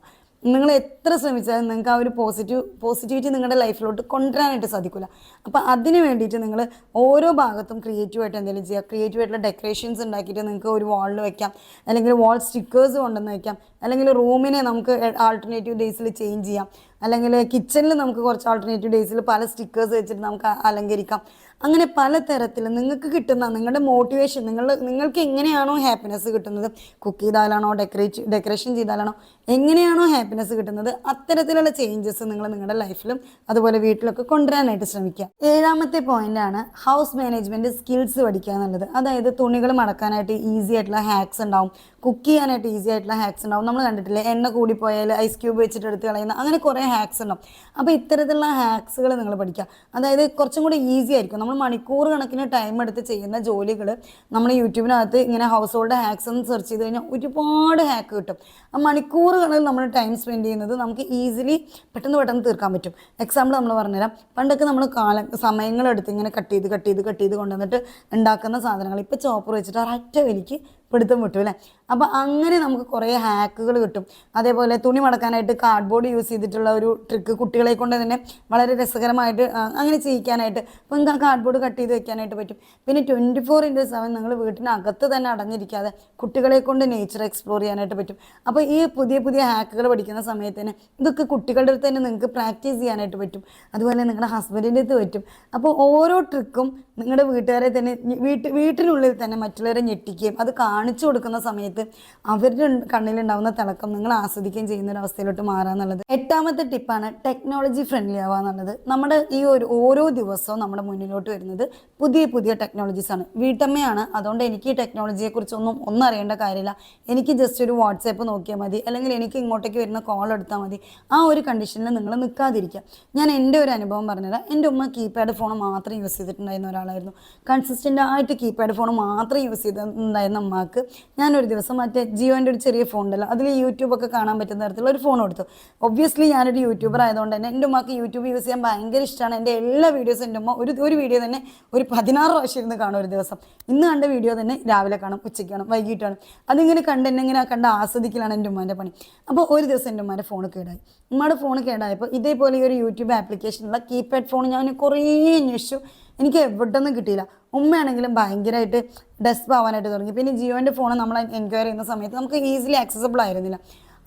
നിങ്ങൾ എത്ര ശ്രമിച്ചാലും നിങ്ങൾക്ക് ആ ഒരു പോസിറ്റീവ് പോസിറ്റിവിറ്റി നിങ്ങളുടെ ലൈഫിലോട്ട് കൊണ്ടുവരാനായിട്ട് സാധിക്കില്ല അപ്പോൾ അതിന് വേണ്ടിയിട്ട് നിങ്ങൾ ഓരോ ഭാഗത്തും ക്രിയേറ്റീവായിട്ട് എന്തെങ്കിലും ചെയ്യുക ക്രിയേറ്റീവായിട്ടുള്ള ഡെക്കറേഷൻസ് ഉണ്ടാക്കിയിട്ട് നിങ്ങൾക്ക് ഒരു വാളിൽ വെക്കാം. അല്ലെങ്കിൽ വാൾ സ്റ്റിക്കേഴ്സ് കൊണ്ടുവന്ന് വെക്കാം. അല്ലെങ്കിൽ റൂമിനെ നമുക്ക് ആൾട്ടർനേറ്റീവ് ഡേയ്സിൽ ചേഞ്ച് ചെയ്യാം. അല്ലെങ്കിൽ കിച്ചണിൽ നമുക്ക് കുറച്ച് ആൾട്ടർനേറ്റീവ് ഡേയ്സിൽ പല സ്റ്റിക്കേഴ്സ് വെച്ചിട്ട് നമുക്ക് അലങ്കരിക്കാം. അങ്ങനെ പലതരത്തിൽ നിങ്ങൾക്ക് കിട്ടുന്ന നിങ്ങളുടെ മോട്ടിവേഷൻ നിങ്ങൾ നിങ്ങൾക്ക് എങ്ങനെയാണോ ഹാപ്പിനെസ് കിട്ടുന്നത്? കുക്ക് ചെയ്താലാണോ? ഡെക്കറേറ്റ് ഡെക്കറേഷൻ ചെയ്താലാണോ? എങ്ങനെയാണോ ഹാപ്പിനെസ് കിട്ടുന്നത്? അത്തരത്തിലുള്ള ചേഞ്ചസ് നിങ്ങൾ നിങ്ങളുടെ ലൈഫിലും അതുപോലെ വീട്ടിലൊക്കെ കൊണ്ടുവരാനായിട്ട് ശ്രമിക്കുക. ഏഴാമത്തെ പോയിന്റാണ് ഹൗസ് മാനേജ്മെന്റ് സ്കിൽസ് പഠിക്കുക എന്നുള്ളത്. അതായത് തുണികൾ മടക്കാനായിട്ട് ഈസി ആയിട്ടുള്ള ഹാക്സ് ഉണ്ടാവും. കുക്ക് ചെയ്യാനായിട്ട് ഈസി ആയിട്ടുള്ള ഹാക്സ് ഉണ്ടാവും. നമ്മൾ കണ്ടിട്ടില്ലേ എണ്ണ കൂടിപ്പോയാൽ ഐസ് ക്യൂബ് വെച്ചിട്ട് എടുത്ത് കളയുന്ന അങ്ങനെ കുറേ ഹാക്സ് ഉണ്ടാവും. അപ്പോൾ ഇത്തരത്തിലുള്ള ഹാക്സുകൾ നിങ്ങൾ പഠിക്കുക. അതായത് കുറച്ചും കൂടി ഈസി ആയിരിക്കും. നമ്മൾ മണിക്കൂർ കണക്കിന് ടൈം എടുത്ത് ചെയ്യുന്ന ജോലികൾ നമ്മൾ യൂട്യൂബിനകത്ത് ഇങ്ങനെ ഹൗസ് ഹോൾഡ് ഹാക്സ് എന്ന് സെർച്ച് ചെയ്ത് കഴിഞ്ഞാൽ ഒരുപാട് ഹാക്ക് കിട്ടും. ആ മണിക്കൂർ കണക്കിൽ നമ്മൾ ടൈം സ്പെൻഡ് ചെയ്യുന്നത് നമുക്ക് ഈസിലി പെട്ടെന്ന് പെട്ടെന്ന് തീർക്കാൻ പറ്റും. എക്സാമ്പിൾ നമ്മൾ പറഞ്ഞുതരാം. പണ്ടൊക്കെ നമ്മൾ കാലം സമയങ്ങളെടുത്ത് ഇങ്ങനെ കട്ട് ചെയ്ത് കട്ട് ചെയ്ത് കട്ട് ചെയ്ത് കൊണ്ടുവന്നിട്ട് ഉണ്ടാക്കുന്ന സാധനങ്ങൾ. ഇപ്പോൾ ചോപ്പർ വെച്ചിട്ട് ഒരൊറ്റ വലിക്ക് പിടുത്തം വിട്ടു അല്ലേ? അപ്പോൾ അങ്ങനെ നമുക്ക് കുറേ ഹാക്കുകൾ കിട്ടും. അതേപോലെ തുണി മടക്കാനായിട്ട് കാർഡ്ബോർഡ് യൂസ് ചെയ്തിട്ടുള്ള ഒരു ട്രിക്ക് കുട്ടികളെ കൊണ്ട് തന്നെ വളരെ രസകരമായിട്ട് അങ്ങനെ ചെയ്യിക്കാനായിട്ട് ഇപ്പം നിങ്ങൾക്ക് കാർഡ്ബോർഡ് കട്ട് ചെയ്ത് വെക്കാനായിട്ട് പറ്റും. പിന്നെ ട്വന്റി ഫോർ ഇന്റു സെവൻ നിങ്ങൾ വീട്ടിനകത്ത് തന്നെ അടഞ്ഞിരിക്കാതെ കുട്ടികളെ കൊണ്ട് നേച്ചർ എക്സ്പ്ലോർ ചെയ്യാനായിട്ട് പറ്റും. അപ്പോൾ ഈ പുതിയ പുതിയ ഹാക്കുകൾ പഠിക്കുന്ന സമയത്ത് തന്നെ ഇതൊക്കെ കുട്ടികളുടെ അടുത്ത് തന്നെ നിങ്ങൾക്ക് പ്രാക്ടീസ് ചെയ്യാനായിട്ട് പറ്റും. അതുപോലെ നിങ്ങളുടെ ഹസ്ബൻഡിന്റെ അടുത്ത് പറ്റും. അപ്പോൾ ഓരോ ട്രിക്കും നിങ്ങളുടെ വീട്ടുകാരെ തന്നെ വീട്ട് വീട്ടിനുള്ളിൽ തന്നെ മറ്റുള്ളവരെ ഞെട്ടിക്കുകയും അത് കാണിച്ചു കൊടുക്കുന്ന സമയത്ത് അവരുടെ കണ്ണിലുണ്ടാവുന്ന തിളക്കം നിങ്ങൾ ആസ്വദിക്കുകയും ചെയ്യുന്ന ഒരു അവസ്ഥയിലോട്ട് മാറുക എന്നുള്ളത് എട്ടാമത്തെ ടിപ്പാണ് ടെക്നോളജി ഫ്രണ്ട്ലി ആവുക എന്നുള്ളത് നമ്മുടെ ഈ ഒരു ഓരോ ദിവസവും നമ്മുടെ മുന്നിലോട്ട് വരുന്നത് പുതിയ പുതിയ ടെക്നോളജീസ് ആണ്. വീട്ടമ്മയാണ്. അതുകൊണ്ട് എനിക്ക് ഈ ടെക്നോളജിയെ കുറിച്ചൊന്നും ഒന്നും അറിയേണ്ട കാര്യമില്ല. എനിക്ക് ജസ്റ്റ് ഒരു വാട്സാപ്പ് നോക്കിയാൽ മതി. അല്ലെങ്കിൽ എനിക്ക് ഇങ്ങോട്ടേക്ക് വരുന്ന കോൾ എടുത്താൽ മതി. ആ ഒരു കണ്ടീഷനിൽ നിങ്ങൾ നിൽക്കാതിരിക്കുക. ഞാൻ എന്റെ ഒരു അനുഭവം പറഞ്ഞുതരാം. എന്റെ ഉമ്മ കീപാഡ് ഫോൺ മാത്രം യൂസ് ചെയ്തിട്ടുണ്ടായിരുന്ന ഒരാളായിരുന്നു കൺസിസ്റ്റന്റ് ആയിട്ട് കീപാഡ് ഫോൺ മാത്രം യൂസ് ചെയ്തിട്ടുണ്ടായിരുന്ന അമ്മയ്ക്ക് ഞാനൊരു ദിവസം മറ്റേ ജിയോന്റെ ഒരു ചെറിയ ഫോൺ ഉണ്ടല്ലോ അതിൽ യൂട്യൂബൊക്കെ കാണാൻ പറ്റുന്ന തരത്തിലുള്ള ഒരു ഫോൺ കൊടുത്തു. ഒബ്വിയസ്ലി ഞാനൊരു യൂട്യൂബർ ആയതുകൊണ്ട് തന്നെ എന്റെ ഉമ്മക്ക് യൂട്യൂബ് യൂസ് ചെയ്യാൻ ഭയങ്കര ഇഷ്ടമാണ് എന്റെ എല്ലാ വീഡിയോസും എന്റെ ഉമ്മ ഒരു ഒരു വീഡിയോ തന്നെ ഒരു പതിനാറ് പ്രാവശ്യം ഇരുന്ന് കാണും ഒരു ദിവസം. ഇന്ന് കണ്ട വീഡിയോ തന്നെ രാവിലെ കാണും ഉച്ചയ്ക്ക് കാണും വൈകിട്ട് കാണും. അതിങ്ങനെ കണ്ട് എന്നെ ഇങ്ങനെ കണ്ട് ആസ്വദിക്കലാണ് എന്റെ ഉമ്മാന്റെ പണി. അപ്പോൾ ഒരു ദിവസം എന്റെ ഉമ്മാന്റെ ഫോൺ കേടായി. ഉമ്മയുടെ ഫോൺ കേടായപ്പോൾ ഇതേപോലെ ഈ ഒരു യൂട്യൂബ് ആപ്ലിക്കേഷനുള്ള കീപാഡ് ഫോൺ ഞാൻ കുറേ അന്വേഷിച്ചു. എനിക്ക് എവിടെ നിന്നും കിട്ടിയില്ല. ഉമ്മയാണെങ്കിലും ഭയങ്കരമായിട്ട് ഡെസ്പ് ആവാനായിട്ട് തുടങ്ങി. പിന്നെ ജിയോന്റെ ഫോൺ നമ്മൾ എൻക്വയറി ചെയ്യുന്ന സമയത്ത് നമുക്ക് ഈസിലി ആക്സസബിൾ ആയിരുന്നില്ല.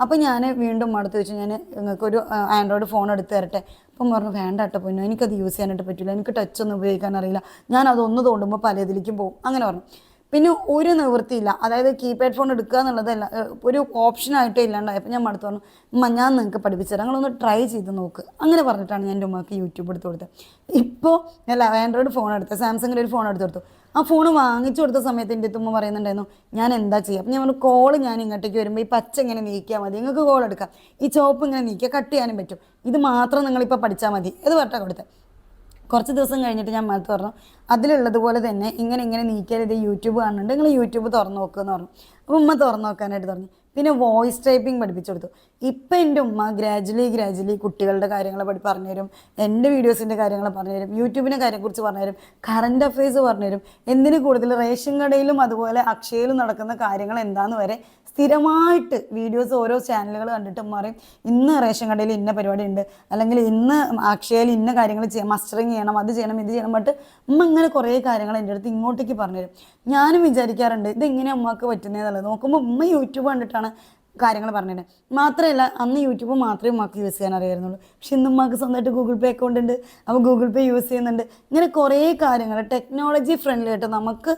അപ്പോൾ ഞാൻ വീണ്ടും അടുത്ത് വെച്ച് ഞാൻ നിങ്ങൾക്കൊരു ആൻഡ്രോയിഡ് ഫോൺ എടുത്ത് തരട്ടെ? അപ്പം പറഞ്ഞു വേണ്ട കേട്ടോ പൊന്നു എനിക്കത് യൂസ് ചെയ്യാനായിട്ട് പറ്റില്ല എനിക്ക് ടച്ച് ഒന്നും ഉപയോഗിക്കാൻ അറിയില്ല. ഞാൻ അതൊന്ന് തോണ്ടുമ്പോൾ പലതിലേക്കും പോകും. അങ്ങനെ പറഞ്ഞു. പിന്നെ ഒരു നിവൃത്തിയില്ല. അതായത് കീപാഡ് ഫോൺ എടുക്കുക എന്നുള്ളതല്ല ഒരു ഓപ്ഷനായിട്ടേ ഇല്ലാണ്ടായപ്പോൾ ഞാൻ മടുത്തു പറഞ്ഞു അമ്മ ഞാൻ നിങ്ങൾക്ക് പഠിപ്പിച്ചു തരാം. നിങ്ങളൊന്ന് ട്രൈ ചെയ്ത് നോക്ക്. അങ്ങനെ പറഞ്ഞിട്ടാണ് ഞാൻ എന്റെ ഉമ്മക്ക് യൂട്യൂബ് എടുത്ത് കൊടുത്തത്. ഇപ്പോൾ ഞാൻ ആൻഡ്രോയിഡ് ഫോൺ എടുത്ത് സാംസങ്ങിന്റെ ഒരു ഫോൺ എടുത്ത് കൊടുത്തു. ആ ഫോൺ വാങ്ങിച്ചു കൊടുത്ത സമയത്ത് എന്റെ തുമ്മ പറയുന്നുണ്ടായിരുന്നു ഞാൻ എന്താ ചെയ്യുക അപ്പം ഞാൻ പറഞ്ഞു കോൾ ഞാൻ ഇങ്ങോട്ടേക്ക് വരുമ്പോൾ ഈ പച്ച ഇങ്ങനെ നീക്കിയാൽ മതി. നിങ്ങൾക്ക് കോൾ എടുക്കാം. ഈ ചോപ്പ് ഇങ്ങനെ നീക്കിയാൽ കട്ട് ചെയ്യാനും പറ്റും. ഇത് മാത്രം നിങ്ങളിപ്പോൾ പഠിച്ചാൽ മതി. ഇത് പറഞ്ഞാൽ കൊടുത്തത്. കുറച്ച് ദിവസം കഴിഞ്ഞിട്ട് ഞാൻ മലത്ത് തുറന്നു അതിലുള്ളതുപോലെ തന്നെ ഇങ്ങനെ ഇങ്ങനെ നീക്കരുത് യൂട്യൂബ് കാണുന്നുണ്ട്. നിങ്ങൾ യൂട്യൂബ് തുറന്ന് നോക്കുക എന്ന് പറഞ്ഞു. അപ്പോൾ ഉമ്മ തുറന്ന് നോക്കാനായിട്ട് തുറന്നു പിന്നെ വോയിസ് ടൈപ്പിംഗ് പഠിപ്പിച്ചു കൊടുത്തു. ഇപ്പം എന്റെ ഉമ്മ ഗ്രാജുവലി ഗ്രാജുവലി കുട്ടികളുടെ കാര്യങ്ങൾ പഠി പറഞ്ഞു തരും. എന്റെ വീഡിയോസിന്റെ കാര്യങ്ങൾ പറഞ്ഞു തരും. യൂട്യൂബിനെ കാര്യത്തെക്കുറിച്ച് പറഞ്ഞു തരും. കറണ്ട് അഫയേഴ്സ് പറഞ്ഞു തരും. എന്തിന് കൂടുതൽ റേഷൻ കടയിലും അതുപോലെ അക്ഷയയിലും നടക്കുന്ന കാര്യങ്ങൾ എന്താന്ന് വരെ സ്ഥിരമായിട്ട് വീഡിയോസ് ഓരോ ചാനലുകൾ കണ്ടിട്ട് പറയും ഇന്ന് റേഷൻ കടയിൽ ഇന്ന പരിപാടി ഉണ്ട് അല്ലെങ്കിൽ ഇന്ന് അക്ഷയയിൽ ഇന്ന കാര്യങ്ങൾ ചെയ്യാം മസ്റ്ററിങ് ചെയ്യണം അത് ചെയ്യണം ഇത് ചെയ്യണം ബട്ട് ഉമ്മ ഇങ്ങനെ കുറേ കാര്യങ്ങൾ എന്റെ അടുത്ത് ഇങ്ങോട്ടേക്ക് പറഞ്ഞു തരും ഞാനും വിചാരിക്കാറുണ്ട് ഇത് എങ്ങനെ ഉമ്മക്ക് പറ്റുന്നതെന്നുള്ളത് നോക്കുമ്പോൾ ഉമ്മ യൂട്യൂബ് കണ്ടിട്ടാണ് കാര്യങ്ങൾ പറഞ്ഞത് മാത്രമല്ല അന്ന് യൂട്യൂബ് മാത്രമേ ഉമ്മാക്ക് യൂസ് ചെയ്യാൻ അറിയായിരുന്നുള്ളൂ. പക്ഷെ ഇന്ന് ഉമ്മാക്ക് സ്വന്തമായിട്ട് ഗൂഗിൾ പേ അക്കൗണ്ട് ഉണ്ട്. അപ്പോൾ ഗൂഗിൾ പേ യൂസ് ചെയ്യുന്നുണ്ട്. ഇങ്ങനെ കുറേ കാര്യങ്ങൾ ടെക്നോളജി ഫ്രണ്ട്ലി ആയിട്ട് നമുക്ക്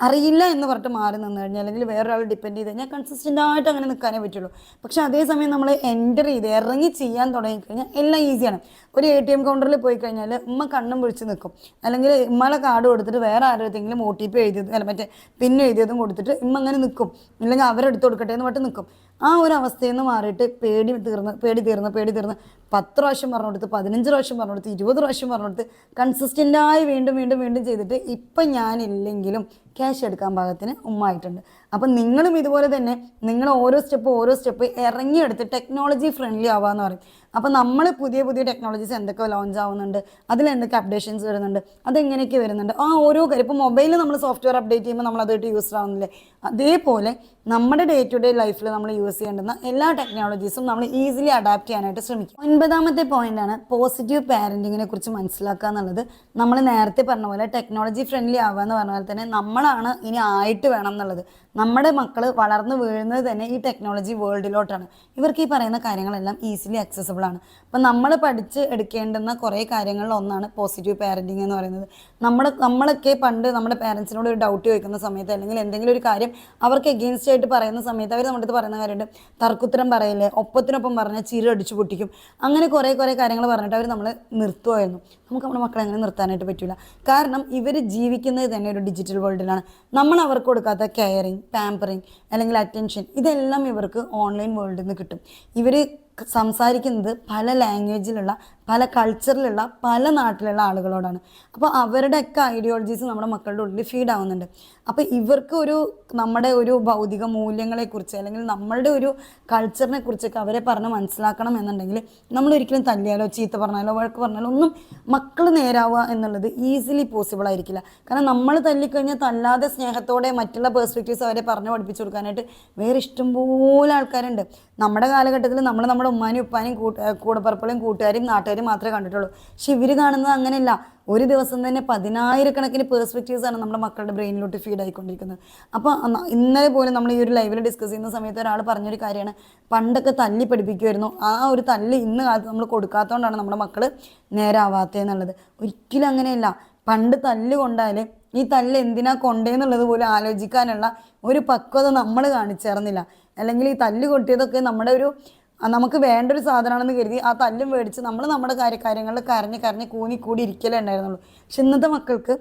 അറിയില്ല എന്ന് പറഞ്ഞിട്ട് മാറി നിന്ന് കഴിഞ്ഞാൽ അല്ലെങ്കിൽ വേറൊരാൾ ഡിപ്പെൻഡ് ചെയ്ത് കഴിഞ്ഞാൽ കൺസിസ്റ്റന്റ് ആയിട്ട് അങ്ങനെ നിൽക്കാനേ പറ്റുള്ളൂ. പക്ഷേ അതേസമയം നമ്മൾ എന്റർ ചെയ്ത് ഇറങ്ങി ചെയ്യാൻ തുടങ്ങിക്കഴിഞ്ഞാൽ എല്ലാം ഈസിയാണ് ഒരു എ ടി എം കൗണ്ടറിൽ പോയി കഴിഞ്ഞാൽ ഉമ്മ കണ്ണും പിടിച്ച് നിൽക്കും അല്ലെങ്കിൽ ഉമ്മയുടെ കാർഡ് കൊടുത്തിട്ട് വേറെ ആരുടെങ്കിലും ഒ ടി പി എഴുതിയത് അല്ല മറ്റേ പിൻ എഴുതിയതും കൊടുത്തിട്ട് ഉമ്മ അങ്ങനെ നിൽക്കും അല്ലെങ്കിൽ അവരെടുത്ത് കൊടുക്കട്ടെ എന്ന് പറഞ്ഞിട്ട് നിൽക്കും ആ ഒരു അവസ്ഥയിൽ നിന്ന് മാറിയിട്ട് പേടി തീർന്ന് പേടി തീർന്ന് പേടി തീർന്ന് പത്ത് പ്രാവശ്യം പറഞ്ഞു കൊടുത്ത് പതിനഞ്ച് പ്രാവശ്യം പറഞ്ഞു കൊടുത്ത് ഇരുപത് പ്രാവശ്യം പറഞ്ഞു കൊടുത്ത് കൺസിസ്റ്റന്റായി വീണ്ടും വീണ്ടും വീണ്ടും ചെയ്തിട്ട് ഇപ്പം ഞാനില്ലെങ്കിലും ക്യാഷ് എടുക്കാൻ പാകത്തിന് ഉമ്മായിട്ടുണ്ട്. അപ്പം നിങ്ങളും ഇതുപോലെ തന്നെ നിങ്ങൾ ഓരോ സ്റ്റെപ്പ് ഓരോ സ്റ്റെപ്പ് ഇറങ്ങിയെടുത്ത് ടെക്നോളജി ഫ്രണ്ട്ലി ആവാന്ന് പറയും. അപ്പം നമ്മൾ പുതിയ പുതിയ ടെക്നോളജീസ് എന്തൊക്കെ ലോഞ്ച് ആവുന്നുണ്ട് അതിൽ എന്തൊക്കെ അപ്ഡേഷൻസ് വരുന്നുണ്ട് അതെങ്ങനെയൊക്കെ വരുന്നുണ്ട് ആ ഓരോ കാര്യം. ഇപ്പോൾ മൊബൈലിൽ നമ്മൾ സോഫ്റ്റ്വെയർ അപ്ഡേറ്റ് ചെയ്യുമ്പോൾ നമ്മൾ അതായിട്ട് യൂസ് ആവുന്നില്ലേ? അതേപോലെ നമ്മുടെ ഡേ ടു ഡേ ലൈഫിൽ നമ്മൾ യൂസ് ചെയ്യേണ്ടുന്ന എല്ലാ ടെക്നോളജീസും നമ്മൾ ഈസിലി അഡാപ്റ്റ് ചെയ്യാനായിട്ട് ശ്രമിക്കും. ഒൻപതാമത്തെ ആണ് പോസിറ്റീവ് പാരന്റിങ്ങിനെ കുറിച്ച് മനസ്സിലാക്കുക എന്നുള്ളത്. നമ്മൾ നേരത്തെ പറഞ്ഞ പോലെ ടെക്നോളജി ഫ്രണ്ട്ലി ആവുക എന്ന് പറഞ്ഞ പോലെ തന്നെ നമ്മളാണ് ഇനി ആയിട്ട് വേണം എന്നുള്ളത്. നമ്മുടെ മക്കൾ വളർന്നു വീഴുന്നത് തന്നെ ഈ ടെക്നോളജി വേൾഡിലോട്ടാണ് ഇവർക്ക് ഈ പറയുന്ന കാര്യങ്ങളെല്ലാം ഈസിലി അക്സസിബിൾ ആണ്. അപ്പം നമ്മൾ പഠിച്ച് എടുക്കേണ്ടുന്ന കുറേ കാര്യങ്ങളിൽ ഒന്നാണ് പോസിറ്റീവ് പാരന്റിങ് എന്ന് പറയുന്നത്. നമ്മുടെ നമ്മളൊക്കെ പണ്ട് നമ്മുടെ പാരൻസിനോട് ഒരു ഡൗട്ട് ചോദിക്കുന്ന സമയത്ത് അല്ലെങ്കിൽ എന്തെങ്കിലും ഒരു കാര്യം അവർക്ക് എഗെയിൻസ്റ്റ് ആയിട്ട് പറയുന്ന സമയത്ത് അവർ നമ്മുടെ അടുത്ത് പറയുന്ന കാര്യമുണ്ട്. തർക്കുത്തരം പറയില്ലേ ഒപ്പത്തിനൊപ്പം പറഞ്ഞാൽ ചിരി അടിച്ചു പൊട്ടിക്കും. അങ്ങനെ കുറേ കുറേ കാര്യങ്ങൾ പറഞ്ഞിട്ട് അവർ നമ്മളെ നിർത്തുമായിരുന്നു നമുക്ക് നമ്മുടെ മക്കളെ അങ്ങനെ നിർത്താനായിട്ട് പറ്റില്ല കാരണം ഇവർ ജീവിക്കുന്നത് തന്നെ ഒരു ഡിജിറ്റൽ വേൾഡിലാണ് നമ്മൾ അവർക്ക് കൊടുക്കാത്ത കെയറിങ് പാമ്പറിങ് അല്ലെങ്കിൽ അറ്റൻഷൻ ഇതെല്ലാം ഇവർക്ക് ഓൺലൈൻ വേൾഡിൽ നിന്ന് കിട്ടും. ഇവർ സംസാരിക്കുന്നത് പല ലാംഗ്വേജിലുള്ള പല കൾച്ചറിലുള്ള പല നാട്ടിലുള്ള ആളുകളോടാണ്. അപ്പോൾ അവരുടെയൊക്കെ ഐഡിയോളജീസ് നമ്മുടെ മക്കളുടെ ഉള്ളിൽ ഫീഡ് ആവുന്നുണ്ട്. അപ്പോൾ ഇവർക്ക് ഒരു നമ്മുടെ ഒരു ഭൗതിക മൂല്യങ്ങളെക്കുറിച്ച് അല്ലെങ്കിൽ നമ്മളുടെ ഒരു കൾച്ചറിനെ കുറിച്ചൊക്കെ അവരെ പറഞ്ഞ് മനസ്സിലാക്കണം എന്നുണ്ടെങ്കിൽ നമ്മൾ ഒരിക്കലും തല്ലിയാലോ ചീത്ത പറഞ്ഞാലോ വഴക്ക് പറഞ്ഞാലോ ഒന്നും മക്കൾ നേരാവുക എന്നുള്ളത് ഈസിലി പോസിബിൾ ആയിരിക്കില്ല. കാരണം നമ്മൾ തല്ലിക്കഴിഞ്ഞാൽ തല്ലാതെ സ്നേഹത്തോടെ മറ്റുള്ള പേഴ്സ്പെക്റ്റീവ്സ് അവരെ പറഞ്ഞ് പഠിപ്പിച്ചു കൊടുക്കാനായിട്ട് വേറെ ഇഷ്ടംപോലെ ആൾക്കാരുണ്ട്. നമ്മുടെ കാലഘട്ടത്തിൽ നമ്മൾ നമ്മുടെ ഉമ്മാനും ഉപ്പാനും കൂട്ട കൂടപ്പറപ്പുകളും കൂട്ടുകാരും നാട്ടുകാരും മാത്രമേ കണ്ടിട്ടുള്ളൂ. പക്ഷെ ഇവർ കാണുന്നത് അങ്ങനെയല്ല. ഒരു ദിവസം തന്നെ പതിനായിരക്കണക്കിന് പേഴ്സ്പെക്റ്റീവ്സ് ആണ് നമ്മുടെ മക്കളുടെ ബ്രെയിനിലോട്ട് ഫീഡ് ആയിക്കൊണ്ടിരിക്കുന്നത്. അപ്പോൾ ഇന്നലെ പോലും നമ്മൾ ഈ ഒരു ലൈവിൽ ഡിസ്കസ് ചെയ്യുന്ന സമയത്ത് ഒരാൾ പറഞ്ഞൊരു കാര്യമാണ്. പണ്ടൊക്കെ തല്ലി പഠിപ്പിക്കുമായിരുന്നു ആ ഒരു തല്ല് ഇന്ന് കാലത്ത് നമ്മൾ കൊടുക്കാത്തതുകൊണ്ടാണ് നമ്മുടെ മക്കൾ നേരാവാത്തതെന്നുള്ളത് ഒരിക്കലും അങ്ങനെയല്ല. പണ്ട് തല്ല് കൊണ്ടാൽ ഈ തല്ല് എന്തിനാ കൊണ്ടേന്നുള്ളത് പോലും ആലോചിക്കാനുള്ള ഒരു പക്വത നമ്മൾ കാണിച്ചേർന്നില്ല. അല്ലെങ്കിൽ ഈ തല്ല് കൊട്ടിയതൊക്കെ നമ്മുടെ ഒരു നമുക്ക് വേണ്ട ഒരു സാധനമാണെന്ന് കരുതി ആ തല്ലും മേടിച്ച് നമ്മൾ നമ്മുടെ കാര്യ കാര്യങ്ങളിൽ കരഞ്ഞ് കരഞ്ഞ് കൂനി കൂടി ഇരിക്കലേ ഉണ്ടായിരുന്നുള്ളൂ. പക്ഷെ ഇന്നത്തെ മക്കൾക്ക്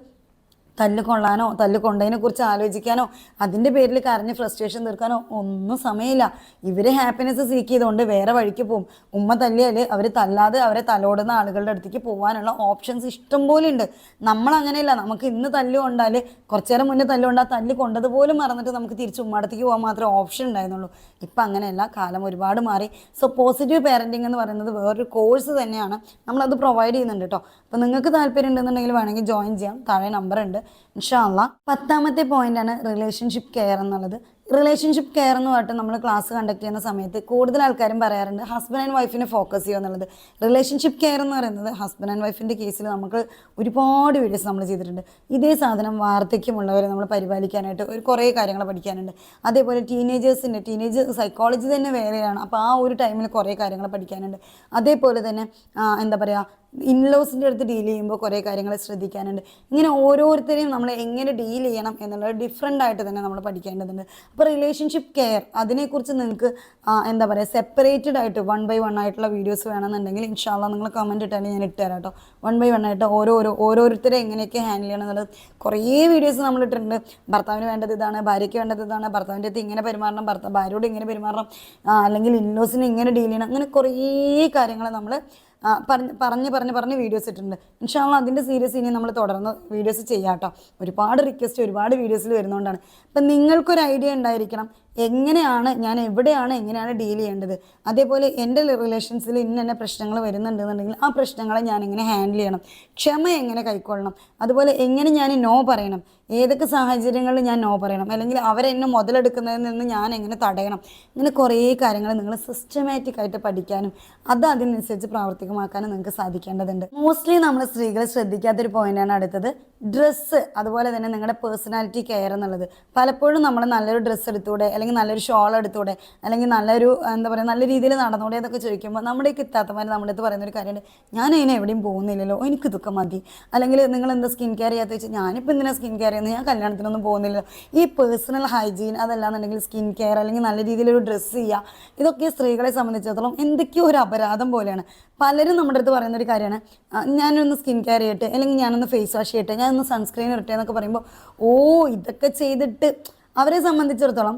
തല്ല് കൊള്ളാനോ തല്ല് കൊണ്ടതിനെ കുറിച്ച് ആലോചിക്കാനോ അതിന്റെ പേരിൽ കരഞ്ഞ് ഫ്രസ്ട്രേഷൻ തീർക്കാനോ ഒന്നും സമയമില്ല. ഇവർ ഹാപ്പിനെസ് സീക്ക് ചെയ്തുകൊണ്ട് വേറെ വഴിക്ക് പോകും ഉമ്മ തല്ലിയാൽ അവർ തല്ലാതെ അവരെ തലോടുന്ന ആളുകളുടെ അടുത്തേക്ക് പോകാനുള്ള ഓപ്ഷൻസ് ഇഷ്ടം പോലെ ഉണ്ട്. നമ്മൾ അങ്ങനെയല്ല നമുക്ക് ഇന്ന് തല്ല് കൊണ്ടാൽ കുറച്ചു നേരം മുന്നേ തല്ല് കൊണ്ടാൽ തല്ല് കൊണ്ടതുപോലും മറന്നിട്ട് നമുക്ക് തിരിച്ച് ഉമ്മടത്തേക്ക് പോകാൻ മാത്രമേ ഓപ്ഷൻ ഉണ്ടായിരുന്നുള്ളൂ. ഇപ്പം അങ്ങനെയല്ല കാലം ഒരുപാട് മാറി. സോ പോസിറ്റീവ് പാരന്റിങ് എന്ന് പറയുന്നത് വേറൊരു കോഴ്സ് തന്നെയാണ്. നമ്മളത് പ്രൊവൈഡ് ചെയ്യുന്നുണ്ട് കേട്ടോ അപ്പോൾ നിങ്ങൾക്ക് താല്പര്യം ഉണ്ടെന്നുണ്ടെങ്കിൽ വേണമെങ്കിൽ ജോയിൻ ചെയ്യാം. താഴെ നമ്പർ ഉണ്ട്. ഇൻഷാല്ല പത്താമത്തെ പോയിന്റാണ് റിലേഷൻഷിപ്പ് കെയർ എന്നുള്ളത്. റിലേഷൻഷിപ്പ് കെയർ എന്ന് പറഞ്ഞിട്ട് നമ്മൾ ക്ലാസ് കണ്ടക്ട് ചെയ്യുന്ന സമയത്ത് കൂടുതൽ ആൾക്കാരും പറയാറുണ്ട് ഹസ്ബൻഡ് ആൻഡ് വൈഫിനെ ഫോക്കസ് ചെയ്യുക എന്നുള്ളത്. റിലേഷൻഷിപ്പ് കെയർ എന്ന് പറയുന്നത് ഹസ്ബൻഡ് ആൻഡ് വൈഫിന്റെ കേസിൽ നമുക്ക് ഒരുപാട് വീഡിയോസ് നമ്മൾ ചെയ്തിട്ടുണ്ട്. ഇതേ സാധനം വാർദ്ധക്യമുള്ളവരെ നമ്മൾ പരിപാലിക്കാനായിട്ട് ഒരു കുറേ കാര്യങ്ങൾ പഠിക്കാനുണ്ട്. അതേപോലെ ടീനേജേഴ്സിന്റെ ടീനേജ് സൈക്കോളജി തന്നെ വേറെയാണ്. അപ്പോൾ ആ ഒരു ടൈമിൽ കുറേ കാര്യങ്ങൾ പഠിക്കാനുണ്ട്. അതേപോലെ തന്നെ എന്താ പറയുക ഇൻലോസിന്റെ അടുത്ത് ഡീൽ ചെയ്യുമ്പോൾ കുറേ കാര്യങ്ങൾ ശ്രദ്ധിക്കാനുണ്ട്. ഇങ്ങനെ ഓരോരുത്തരെയും നമ്മൾ എങ്ങനെ ഡീൽ ചെയ്യണം എന്നുള്ളത് ഡിഫറെന്റ് ആയിട്ട് തന്നെ നമ്മൾ പഠിക്കേണ്ടതുണ്ട്. അപ്പോൾ റിലേഷൻഷിപ്പ് കെയർ അതിനെക്കുറിച്ച് നിങ്ങൾക്ക് എന്താ പറയുക സെപ്പറേറ്റഡ് ആയിട്ട് വൺ ബൈ വൺ ആയിട്ടുള്ള വീഡിയോസ് വേണമെന്നുണ്ടെങ്കിൽ ഇൻഷാല്ല നിങ്ങൾ കമന്റ് ഇട്ടാലും ഞാൻ ഇട്ടുതരാം കേട്ടോ വൺ ബൈ വൺ ആയിട്ട് ഓരോരോ ഓരോരുത്തരെ എങ്ങനെയൊക്കെ ഹാൻഡിൽ ചെയ്യണം എന്നുള്ളത് കുറേ വീഡിയോസ് നമ്മൾ ഇട്ടിട്ടുണ്ട്. ഭർത്താവിന് വേണ്ടത് ഇതാണ് ഭാര്യയ്ക്ക് വേണ്ടത് ഇതാണ് ഭർത്താവിന്റെ അടുത്ത് ഇങ്ങനെ പെരുമാറണം ഭർത്താവ് ഭാര്യയോട് ഇങ്ങനെ പെരുമാറണം അല്ലെങ്കിൽ ഇൻലോസിനെ ഇങ്ങനെ ഡീൽ ചെയ്യണം അങ്ങനെ കുറേ കാര്യങ്ങൾ നമ്മൾ പറഞ്ഞ് പറഞ്ഞ് പറഞ്ഞ് പറഞ്ഞ് വീഡിയോസ് ഇട്ടിട്ടുണ്ട്. ഇൻഷാല്ല അതിന്റെ സീരിയസ് ഇനി നമ്മൾ തുടർന്ന് വീഡിയോസ് ചെയ്യാം കേട്ടോ ഒരുപാട് റിക്വസ്റ്റ് ഒരുപാട് വീഡിയോസിൽ വരുന്നതുകൊണ്ടാണ് അപ്പം നിങ്ങൾക്കൊരു ഐഡിയ ഉണ്ടായിരിക്കണം. എങ്ങനെയാണ് ഞാൻ എവിടെയാണ് എങ്ങനെയാണ് ഡീൽ ചെയ്യേണ്ടത്? അതേപോലെ എന്റെ റിലേഷൻസിൽ ഇന്ന എന്നെ പ്രശ്നങ്ങൾ വരുന്നുണ്ടെന്നുണ്ടെങ്കിൽ ആ പ്രശ്നങ്ങളെ ഞാൻ എങ്ങനെ ഹാൻഡിൽ ചെയ്യണം. ക്ഷമ എങ്ങനെ കൈക്കൊള്ളണം? അതുപോലെ എങ്ങനെ ഞാൻ നോ പറയണം? ഏതൊക്കെ സാഹചര്യങ്ങളിൽ ഞാൻ നോ പറയണം? അല്ലെങ്കിൽ അവരെന്നെ മുതലെടുക്കുന്നതിൽ നിന്ന് ഞാൻ എങ്ങനെ തടയണം? ഇങ്ങനെ കുറേ കാര്യങ്ങൾ നിങ്ങൾ സിസ്റ്റമാറ്റിക് ആയിട്ട് പഠിക്കാനും അത് അതിനനുസരിച്ച് പ്രാവർത്തികമാക്കാനും നിങ്ങൾക്ക് സാധിക്കേണ്ടതുണ്ട്. മോസ്റ്റ്ലി നമ്മൾ സ്ത്രീകൾ ശ്രദ്ധിക്കാത്തൊരു പോയിന്റാണ് അടുത്തത്. ഡ്രസ്സ് അതുപോലെ തന്നെ നിങ്ങളുടെ പേഴ്സണാലിറ്റി കെയർ എന്നുള്ളത്. പലപ്പോഴും നമ്മൾ നല്ലൊരു ഡ്രസ്സ് എടുത്തൂടെ അല്ലെങ്കിൽ നല്ലൊരു ഷോൾ എടുത്തൂടെ അല്ലെങ്കിൽ നല്ലൊരു എന്താ പറയുക നല്ല രീതിയിൽ നടന്നൂടെ എന്നൊക്കെ ചോദിക്കുമ്പോൾ നമ്മുടെ കിട്ടാത്തമാർ നമ്മുടെ അടുത്ത് പറയുന്ന ഒരു കാര്യമുണ്ട്. ഞാൻ അതിനെ എവിടെയും പോകുന്നില്ലല്ലോ എനിക്ക് ഇതൊക്കെ മതി. അല്ലെങ്കിൽ നിങ്ങൾ എന്താ സ്കിൻ കെയർ ചെയ്യാത്ത വെച്ചാൽ ഞാനിപ്പോൾ എന്തിനാ സ്കിൻ കെയർ ചെയ്യുന്നത്? ഞാൻ കല്യാണത്തിനൊന്നും പോകുന്നില്ലല്ലോ. ഈ പേഴ്സണൽ ഹൈജീൻ അതല്ലാന്നുണ്ടെങ്കിൽ സ്കിൻ കെയർ അല്ലെങ്കിൽ നല്ല രീതിയിലൊരു ഡ്രസ്സ് ചെയ്യുക ഇതൊക്കെ സ്ത്രീകളെ സംബന്ധിച്ചിടത്തോളം എന്തൊക്കെയോ ഒരു അപരാധം പോലെയാണ്. പലരും നമ്മുടെ അടുത്ത് പറയുന്ന ഒരു കാര്യമാണ് ഞാനൊന്ന് സ്കിൻ കെയർ ചെയ്യട്ടെ അല്ലെങ്കിൽ ഞാനൊന്ന് ഫേസ് വാഷ് ചെയ്യട്ടെ ഞാനൊന്ന് സൺസ്ക്രീൻ ഇരട്ടെ എന്നൊക്കെ പറയുമ്പോൾ ഓ ഇതൊക്കെ ചെയ്തിട്ട് അവരെ സംബന്ധിച്ചിടത്തോളം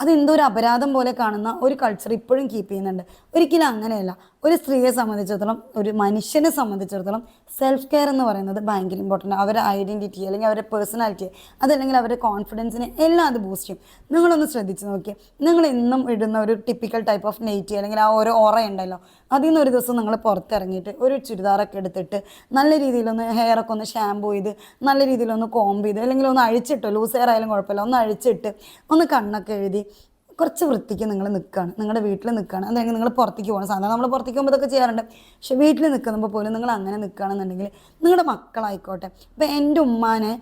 അതെന്തോ ഒരു അപരാധം പോലെ കാണുന്ന ഒരു കൾച്ചർ ഇപ്പോഴും കീപ്പ് ചെയ്യുന്നുണ്ട്. ഒരിക്കലും അങ്ങനെയല്ല. ഒരു സ്ത്രീയെ സംബന്ധിച്ചിടത്തോളം ഒരു മനുഷ്യനെ സംബന്ധിച്ചിടത്തോളം സെൽഫ് കെയർ എന്ന് പറയുന്നത് ഭയങ്കര ഇമ്പോർട്ടന്റ് അവരുടെ ഐഡന്റിറ്റി അല്ലെങ്കിൽ അവരുടെ പേഴ്സണാലിറ്റി അതല്ലെങ്കിൽ അവരുടെ കോൺഫിഡൻസിനെ എല്ലാം അത് ബൂസ്റ്റ് ചെയ്യും. നിങ്ങളൊന്ന് ശ്രദ്ധിച്ച് നോക്കിയാൽ നിങ്ങൾ എന്നും ഇടുന്ന ഒരു ടിപ്പിക്കൽ ടൈപ്പ് ഓഫ് നെയ്റ്റി അല്ലെങ്കിൽ ആ ഒരു ഓറ ഉണ്ടല്ലോ അതിൽ നിന്ന് ഒരു ദിവസം നിങ്ങൾ പുറത്തിറങ്ങിയിട്ട് ഒരു ചുരിദാറൊക്കെ എടുത്തിട്ട് നല്ല രീതിയിലൊന്ന് ഹെയറൊക്കെ ഒന്ന് ഷാമ്പൂ ചെയ്ത് നല്ല രീതിയിലൊന്ന് കോംബ് ചെയ്ത് അല്ലെങ്കിൽ ഒന്ന് അഴിച്ചിട്ടോ ലൂസ് ഹെയർ ആയാലും കുഴപ്പമില്ല ഒന്ന് അഴിച്ചിട്ട് ഒന്ന് കണ്ണൊക്കെ എഴുതി കുറച്ച് വൃത്തിക്ക് നിങ്ങൾ നിൽക്കുകയാണ് നിങ്ങളുടെ വീട്ടിൽ നിൽക്കുകയാണ് അല്ലെങ്കിൽ നിങ്ങൾ പുറത്തേക്ക് പോകണം. സാധാരണ നമ്മൾ പുറത്തേക്ക് പോകുമ്പോൾ ഇതൊക്കെ ചെയ്യാറുണ്ട്. പക്ഷെ വീട്ടിൽ നിൽക്കുമ്പോൾ പോലും നിങ്ങൾ അങ്ങനെ നിൽക്കുകയാണെന്നുണ്ടെങ്കിൽ നിങ്ങളുടെ മക്കളായിക്കോട്ടെ. ഇപ്പം എന്റെ ഉമ്മാനെ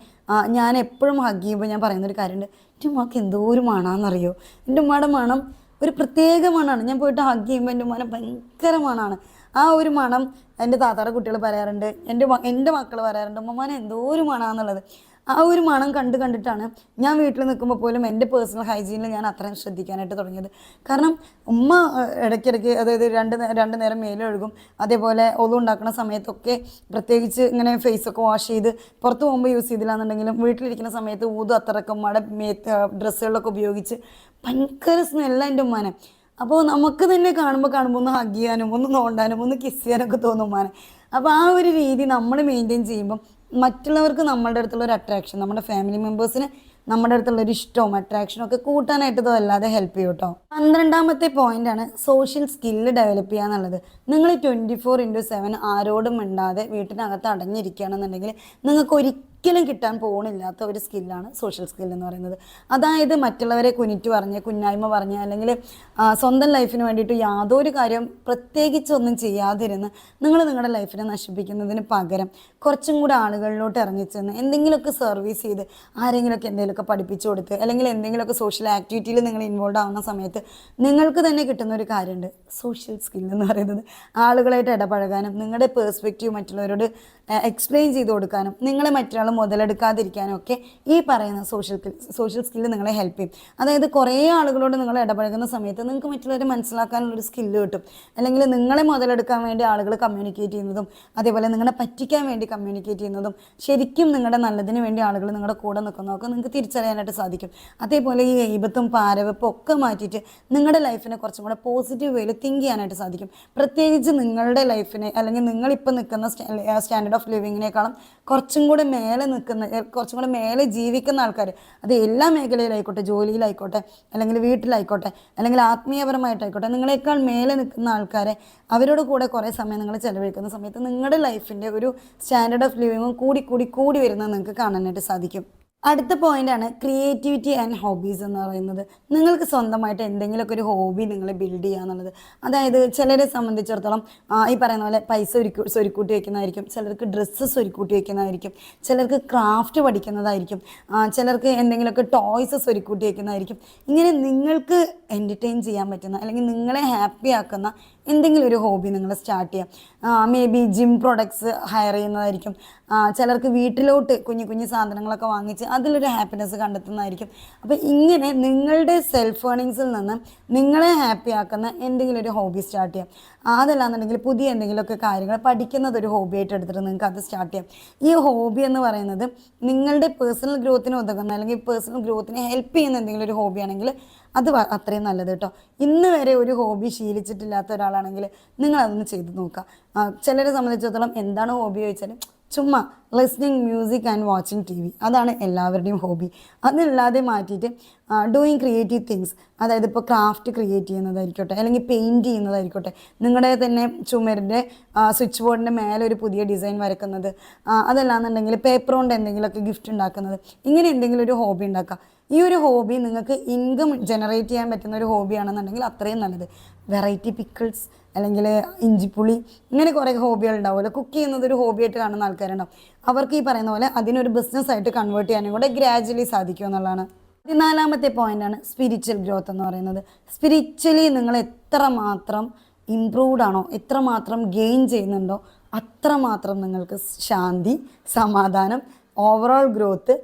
ഞാൻ എപ്പോഴും ഹഗ് ചെയ്യുമ്പോൾ ഞാൻ പറയുന്നൊരു കാര്യമുണ്ട്. എന്റെ ഉമ്മക്ക് എന്തോ ഒരു മണമെന്നറിയോ എന്റെ ഉമ്മയുടെ മണം ഒരു പ്രത്യേക മണമാണ് ഞാൻ പോയിട്ട് ഹഗ് ചെയ്യുമ്പോൾ എന്റെ ഉമ്മാനെ ഭയങ്കര മണമാണ് ആ ഒരു മണം എന്റെ താത്താടെ കുട്ടികൾ പറയാറുണ്ട്. എന്റെ എന്റെ മക്കൾ പറയാറുണ്ട് ഉമ്മമാനെ എന്തോ ഒരു മണാന്നുള്ളത്. ആ ഒരു മണം കണ്ട് കണ്ടിട്ടാണ് ഞാൻ വീട്ടിൽ നിൽക്കുമ്പോൾ പോലും എന്റെ പേഴ്സണൽ ഹൈജീനിൽ ഞാൻ അത്രയും ശ്രദ്ധിക്കാനായിട്ട് തുടങ്ങിയത്. കാരണം ഉമ്മ ഇടയ്ക്കിടയ്ക്ക് അതായത് രണ്ട് രണ്ട് നേരം മേലൊഴുകും അതേപോലെ ഒതു ഉണ്ടാക്കുന്ന സമയത്തൊക്കെ പ്രത്യേകിച്ച് ഇങ്ങനെ ഫേസൊക്കെ വാഷ് ചെയ്ത് പുറത്ത് പോകുമ്പോൾ യൂസ് ചെയ്തില്ലാന്നുണ്ടെങ്കിലും വീട്ടിലിരിക്കുന്ന സമയത്ത് ഊതും അത്രക്കം മട മേത്ത് ഡ്രസ്സുകളിലൊക്കെ ഉപയോഗിച്ച് ഭയങ്കര സ്മെല്ല എന്റെ ഉമ്മാനെ. അപ്പോൾ നമുക്ക് തന്നെ കാണുമ്പോൾ കാണുമ്പോൾ ഒന്ന് ഹഗ് ചെയ്യാനും ഒന്ന് നോണ്ടാനും ഒന്ന് കിസ് ചെയ്യാനൊക്കെ തോന്നും ഉമ്മാനെ. അപ്പോൾ ആ ഒരു രീതി നമ്മൾ മെയിന്റെയിൻ ചെയ്യുമ്പം മറ്റുള്ളവർക്ക് നമ്മളുടെ അടുത്തുള്ള ഒരു അട്രാക്ഷൻ നമ്മുടെ ഫാമിലി മെമ്പേഴ്സിന് നമ്മുടെ അടുത്തുള്ള ഒരു ഇഷ്ടവും അട്രാക്ഷനും ഒക്കെ കൂട്ടാനായിട്ട് ഇത് വല്ലാതെ ഹെൽപ്പ് ചെയ്യും കേട്ടോ പന്ത്രണ്ടാമത്തെ പോയിന്റ് ആണ് സോഷ്യൽ സ്കില്ല് ഡെവലപ്പ് ചെയ്യുക എന്നുള്ളത്. നിങ്ങൾ ട്വന്റി ഫോർ ഇന്റു സെവൻ ആരോടും മിണ്ടാതെ വീട്ടിനകത്ത് അടഞ്ഞിരിക്കുകയാണെന്നുണ്ടെങ്കിൽ നിങ്ങൾക്ക് ഒരിക്കലും കിട്ടാൻ പോകണില്ലാത്ത ഒരു സ്കില്ലാണ് സോഷ്യൽ സ്കിൽ എന്ന് പറയുന്നത്. അതായത് മറ്റുള്ളവരെ കുനിറ്റ് പറഞ്ഞ് കുന്നായ്മ പറഞ്ഞ് അല്ലെങ്കിൽ സ്വന്തം ലൈഫിന് വേണ്ടിയിട്ട് യാതൊരു കാര്യം പ്രത്യേകിച്ചൊന്നും ചെയ്യാതിരുന്ന് നിങ്ങൾ നിങ്ങളുടെ ലൈഫിനെ നശിപ്പിക്കുന്നതിന് പകരം കുറച്ചും കൂടെ ആളുകളിലോട്ട് ഇറങ്ങിച്ചെന്ന് എന്തെങ്കിലുമൊക്കെ സർവീസ് ചെയ്ത് ആരെങ്കിലുമൊക്കെ എന്തെങ്കിലുമൊക്കെ പഠിപ്പിച്ചു കൊടുത്ത് അല്ലെങ്കിൽ എന്തെങ്കിലുമൊക്കെ സോഷ്യൽ ആക്ടിവിറ്റിയിൽ നിങ്ങൾ ഇൻവോൾവ് ആവുന്ന സമയത്ത് നിങ്ങൾക്ക് തന്നെ കിട്ടുന്ന ഒരു കാര്യമുണ്ട്. സോഷ്യൽ സ്കിൽ എന്ന് പറയുന്നത് ആളുകളായിട്ട് ഇടപഴകാനും നിങ്ങളുടെ പേഴ്സ്പെക്റ്റീവ് മറ്റുള്ളവരോട് എക്സ്പ്ലെയിൻ ചെയ്ത് കൊടുക്കാനും നിങ്ങളെ മറ്റൊരാൾ മുതലെടുക്കാതിരിക്കാനും ഒക്കെ ഈ പറയുന്ന സോഷ്യൽ സോഷ്യൽ സ്കില്ല് നിങ്ങളെ ഹെൽപ്പ് ചെയ്യും. അതായത് കുറേ ആളുകളോട് നിങ്ങൾ ഇടപഴകുന്ന സമയത്ത് നിങ്ങൾക്ക് മറ്റുള്ളവരെ മനസ്സിലാക്കാനുള്ളൊരു സ്കില്ല് കിട്ടും. അല്ലെങ്കിൽ നിങ്ങളെ മുതലെടുക്കാൻ വേണ്ടി ആളുകൾ കമ്മ്യൂണിക്കേറ്റ് ചെയ്യുന്നതും അതേപോലെ നിങ്ങളെ പറ്റിക്കാൻ വേണ്ടി കമ്മ്യൂണിക്കേറ്റ് ചെയ്യുന്നതും ശരിക്കും നിങ്ങളുടെ നല്ലതിന് വേണ്ടി ആളുകൾ നിങ്ങളുടെ കൂടെ നിൽക്കുന്നതൊക്കെ നിങ്ങൾക്ക് തിരിച്ചറിയാനായിട്ട് സാധിക്കും. അതേപോലെ ഈ എയ്ബത്തും പാരവെപ്പും ഒക്കെ മാറ്റിയിട്ട് നിങ്ങളുടെ ലൈഫിനെ കുറച്ചും കൂടെ പോസിറ്റീവ് വേയിൽ തിങ്ക് ചെയ്യാനായിട്ട് സാധിക്കും. പ്രത്യേകിച്ച് നിങ്ങളുടെ ലൈഫിനെ അല്ലെങ്കിൽ നിങ്ങളിപ്പോൾ നിൽക്കുന്ന സ്റ്റാൻഡേർഡ് ഓഫ് ലിവിങ്ങിനേക്കാളും കുറച്ചും കൂടെ മേലെ നിൽക്കുന്ന ഏ, കുറച്ചും കൂടെ മേലെ ജീവിക്കുന്ന ആൾക്കാർ അത് എല്ലാ മേഖലയിലായിക്കോട്ടെ ജോലിയിലായിക്കോട്ടെ അല്ലെങ്കിൽ വീട്ടിലായിക്കോട്ടെ അല്ലെങ്കിൽ ആത്മീയപരമായിട്ടായിക്കോട്ടെ നിങ്ങളെക്കാൾ മേലെ നിൽക്കുന്ന ആൾക്കാരെ അവരോട് കൂടെ കുറേ സമയം നിങ്ങൾ ചിലവഴിക്കുന്ന സമയത്ത് നിങ്ങളുടെ ലൈഫിന്റെ ഒരു സ്റ്റാൻഡേർഡ് ഓഫ് ലിവിങ്ങും കൂടി കൂടി കൂടി വരുന്നത് നിങ്ങൾക്ക് കാണാനായിട്ട് സാധിക്കും. അടുത്ത പോയിന്റ് ആണ് ക്രിയേറ്റിവിറ്റി ആൻഡ് ഹോബീസ് എന്ന് പറയുന്നത്. നിങ്ങൾക്ക് സ്വന്തമായിട്ട് എന്തെങ്കിലുമൊക്കെ ഒരു ഹോബി നിങ്ങൾ ബിൽഡ് ചെയ്യുക എന്നുള്ളത്. അതായത് ചിലരെ സംബന്ധിച്ചിടത്തോളം ഈ പറയുന്ന പോലെ പൈസ ഒരു സ്വരുക്കൂട്ടി വയ്ക്കുന്നതായിരിക്കും ചിലർക്ക് ഡ്രസ്സ് സ്വരുക്കൂട്ടി വയ്ക്കുന്നതായിരിക്കും ചിലർക്ക് ക്രാഫ്റ്റ് പഠിക്കുന്നതായിരിക്കും. ചിലർക്ക് എന്തെങ്കിലുമൊക്കെ ടോയ്സ് സ്വരുക്കൂട്ടി വയ്ക്കുന്നതായിരിക്കും ഇങ്ങനെ നിങ്ങൾക്ക് എന്റർടൈൻ ചെയ്യാൻ പറ്റുന്ന അല്ലെങ്കിൽ നിങ്ങളെ ഹാപ്പി ആക്കുന്ന എന്തെങ്കിലും ഒരു ഹോബി നിങ്ങൾ സ്റ്റാർട്ട് ചെയ്യാം. Maybe gym products hire ചെയ്യുന്നതായിരിക്കും. ചിലർക്ക് വീട്ടിലോട്ട് കുഞ്ഞു കുഞ്ഞു സാധനങ്ങളൊക്കെ വാങ്ങിച്ച് അതിലൊരു ഹാപ്പിനെസ് കണ്ടെത്തുന്നതായിരിക്കും. അപ്പോൾ ഇങ്ങനെ നിങ്ങളുടെ സെൽഫ് ഏണിങ്സിൽ നിന്ന് നിങ്ങളെ ഹാപ്പി ആക്കുന്ന എന്തെങ്കിലും ഒരു ഹോബി സ്റ്റാർട്ട് ചെയ്യാം. അതല്ലാന്നുണ്ടെങ്കിൽ പുതിയ എന്തെങ്കിലുമൊക്കെ കാര്യങ്ങൾ പഠിക്കുന്നത് ഒരു ഹോബി ആയിട്ട് എടുത്തിട്ട് നിങ്ങൾക്ക് അത് സ്റ്റാർട്ട് ചെയ്യാം. ഈ ഹോബി എന്ന് പറയുന്നത് നിങ്ങളുടെ പേഴ്സണൽ ഗ്രോത്തിന് ഉതകുന്ന അല്ലെങ്കിൽ പേഴ്സണൽ ഗ്രോത്തിനെ ഹെൽപ്പ് ചെയ്യുന്ന എന്തെങ്കിലും ഒരു ഹോബി ആണെങ്കിൽ അത് അത്രയും നല്ലത് കേട്ടോ. ഇന്ന് വരെ ഒരു ഹോബി ശീലിച്ചിട്ടില്ലാത്ത ഒരാളാണെങ്കിൽ നിങ്ങൾ അതൊന്ന് ചെയ്ത് നോക്കുക. ചിലരെ സംബന്ധിച്ചിടത്തോളം എന്താണ് ഹോബി ചോദിച്ചാൽ ചുമ്മാ listening music and watching T V അതാണ് എല്ലാവരുടെയും ഹോബി അതല്ലാതെ മാറ്റിയിട്ട് ഡൂയിങ് ക്രിയേറ്റീവ് തിങ്സ് അതായത് ഇപ്പോൾ ക്രാഫ്റ്റ് ക്രിയേറ്റ് ചെയ്യുന്നതായിരിക്കോട്ടെ അല്ലെങ്കിൽ പെയിന്റ് ചെയ്യുന്നതായിരിക്കോട്ടെ നിങ്ങളുടെ തന്നെ ചുമരിന്റെ സ്വിച്ച് ബോർഡിന്റെ മേലെ ഒരു പുതിയ ഡിസൈൻ വരക്കുന്നത് അതല്ലാന്നുണ്ടെങ്കിൽ പേപ്പർ കൊണ്ട് എന്തെങ്കിലുമൊക്കെ ഗിഫ്റ്റ് ഉണ്ടാക്കുന്നത് ഇങ്ങനെ എന്തെങ്കിലും ഒരു ഹോബി ഉണ്ടാക്കുക. ഈ ഒരു ഹോബി നിങ്ങൾക്ക് ഇൻകം ജനറേറ്റ് ചെയ്യാൻ പറ്റുന്ന ഒരു ഹോബിയാണെന്നുണ്ടെങ്കിൽ അത്രയും നല്ലത്. വെറൈറ്റി പിക്കിൾസ് അല്ലെങ്കിൽ ഇഞ്ചിപ്പുളി ഇങ്ങനെ കുറേ ഹോബികൾ ഉണ്ടാവുമല്ലോ കുക്ക് ചെയ്യുന്നത് ഒരു ഹോബിയായിട്ട് കാണുന്ന ആൾക്കാരുണ്ടാവും. അവർക്ക് ഈ പറയുന്ന പോലെ അതിനൊരു ബിസിനസ് ആയിട്ട് കൺവേർട്ട് ചെയ്യാനും കൂടെ ഗ്രാജുവലി സാധിക്കും എന്നുള്ളതാണ്. പതിനാലാമത്തെ പോയിന്റാണ് സ്പിരിച്വൽ ഗ്രോത്ത് എന്ന് പറയുന്നത്. സ്പിരിച്വലി നിങ്ങൾ എത്ര മാത്രം ഇംപ്രൂവ്ഡ് ആണോ എത്രമാത്രം ഗെയിൻ ചെയ്യുന്നുണ്ടോ അത്രമാത്രം നിങ്ങൾക്ക് ശാന്തി സമാധാനം ഓവറോൾ ഗ്രോത്ത്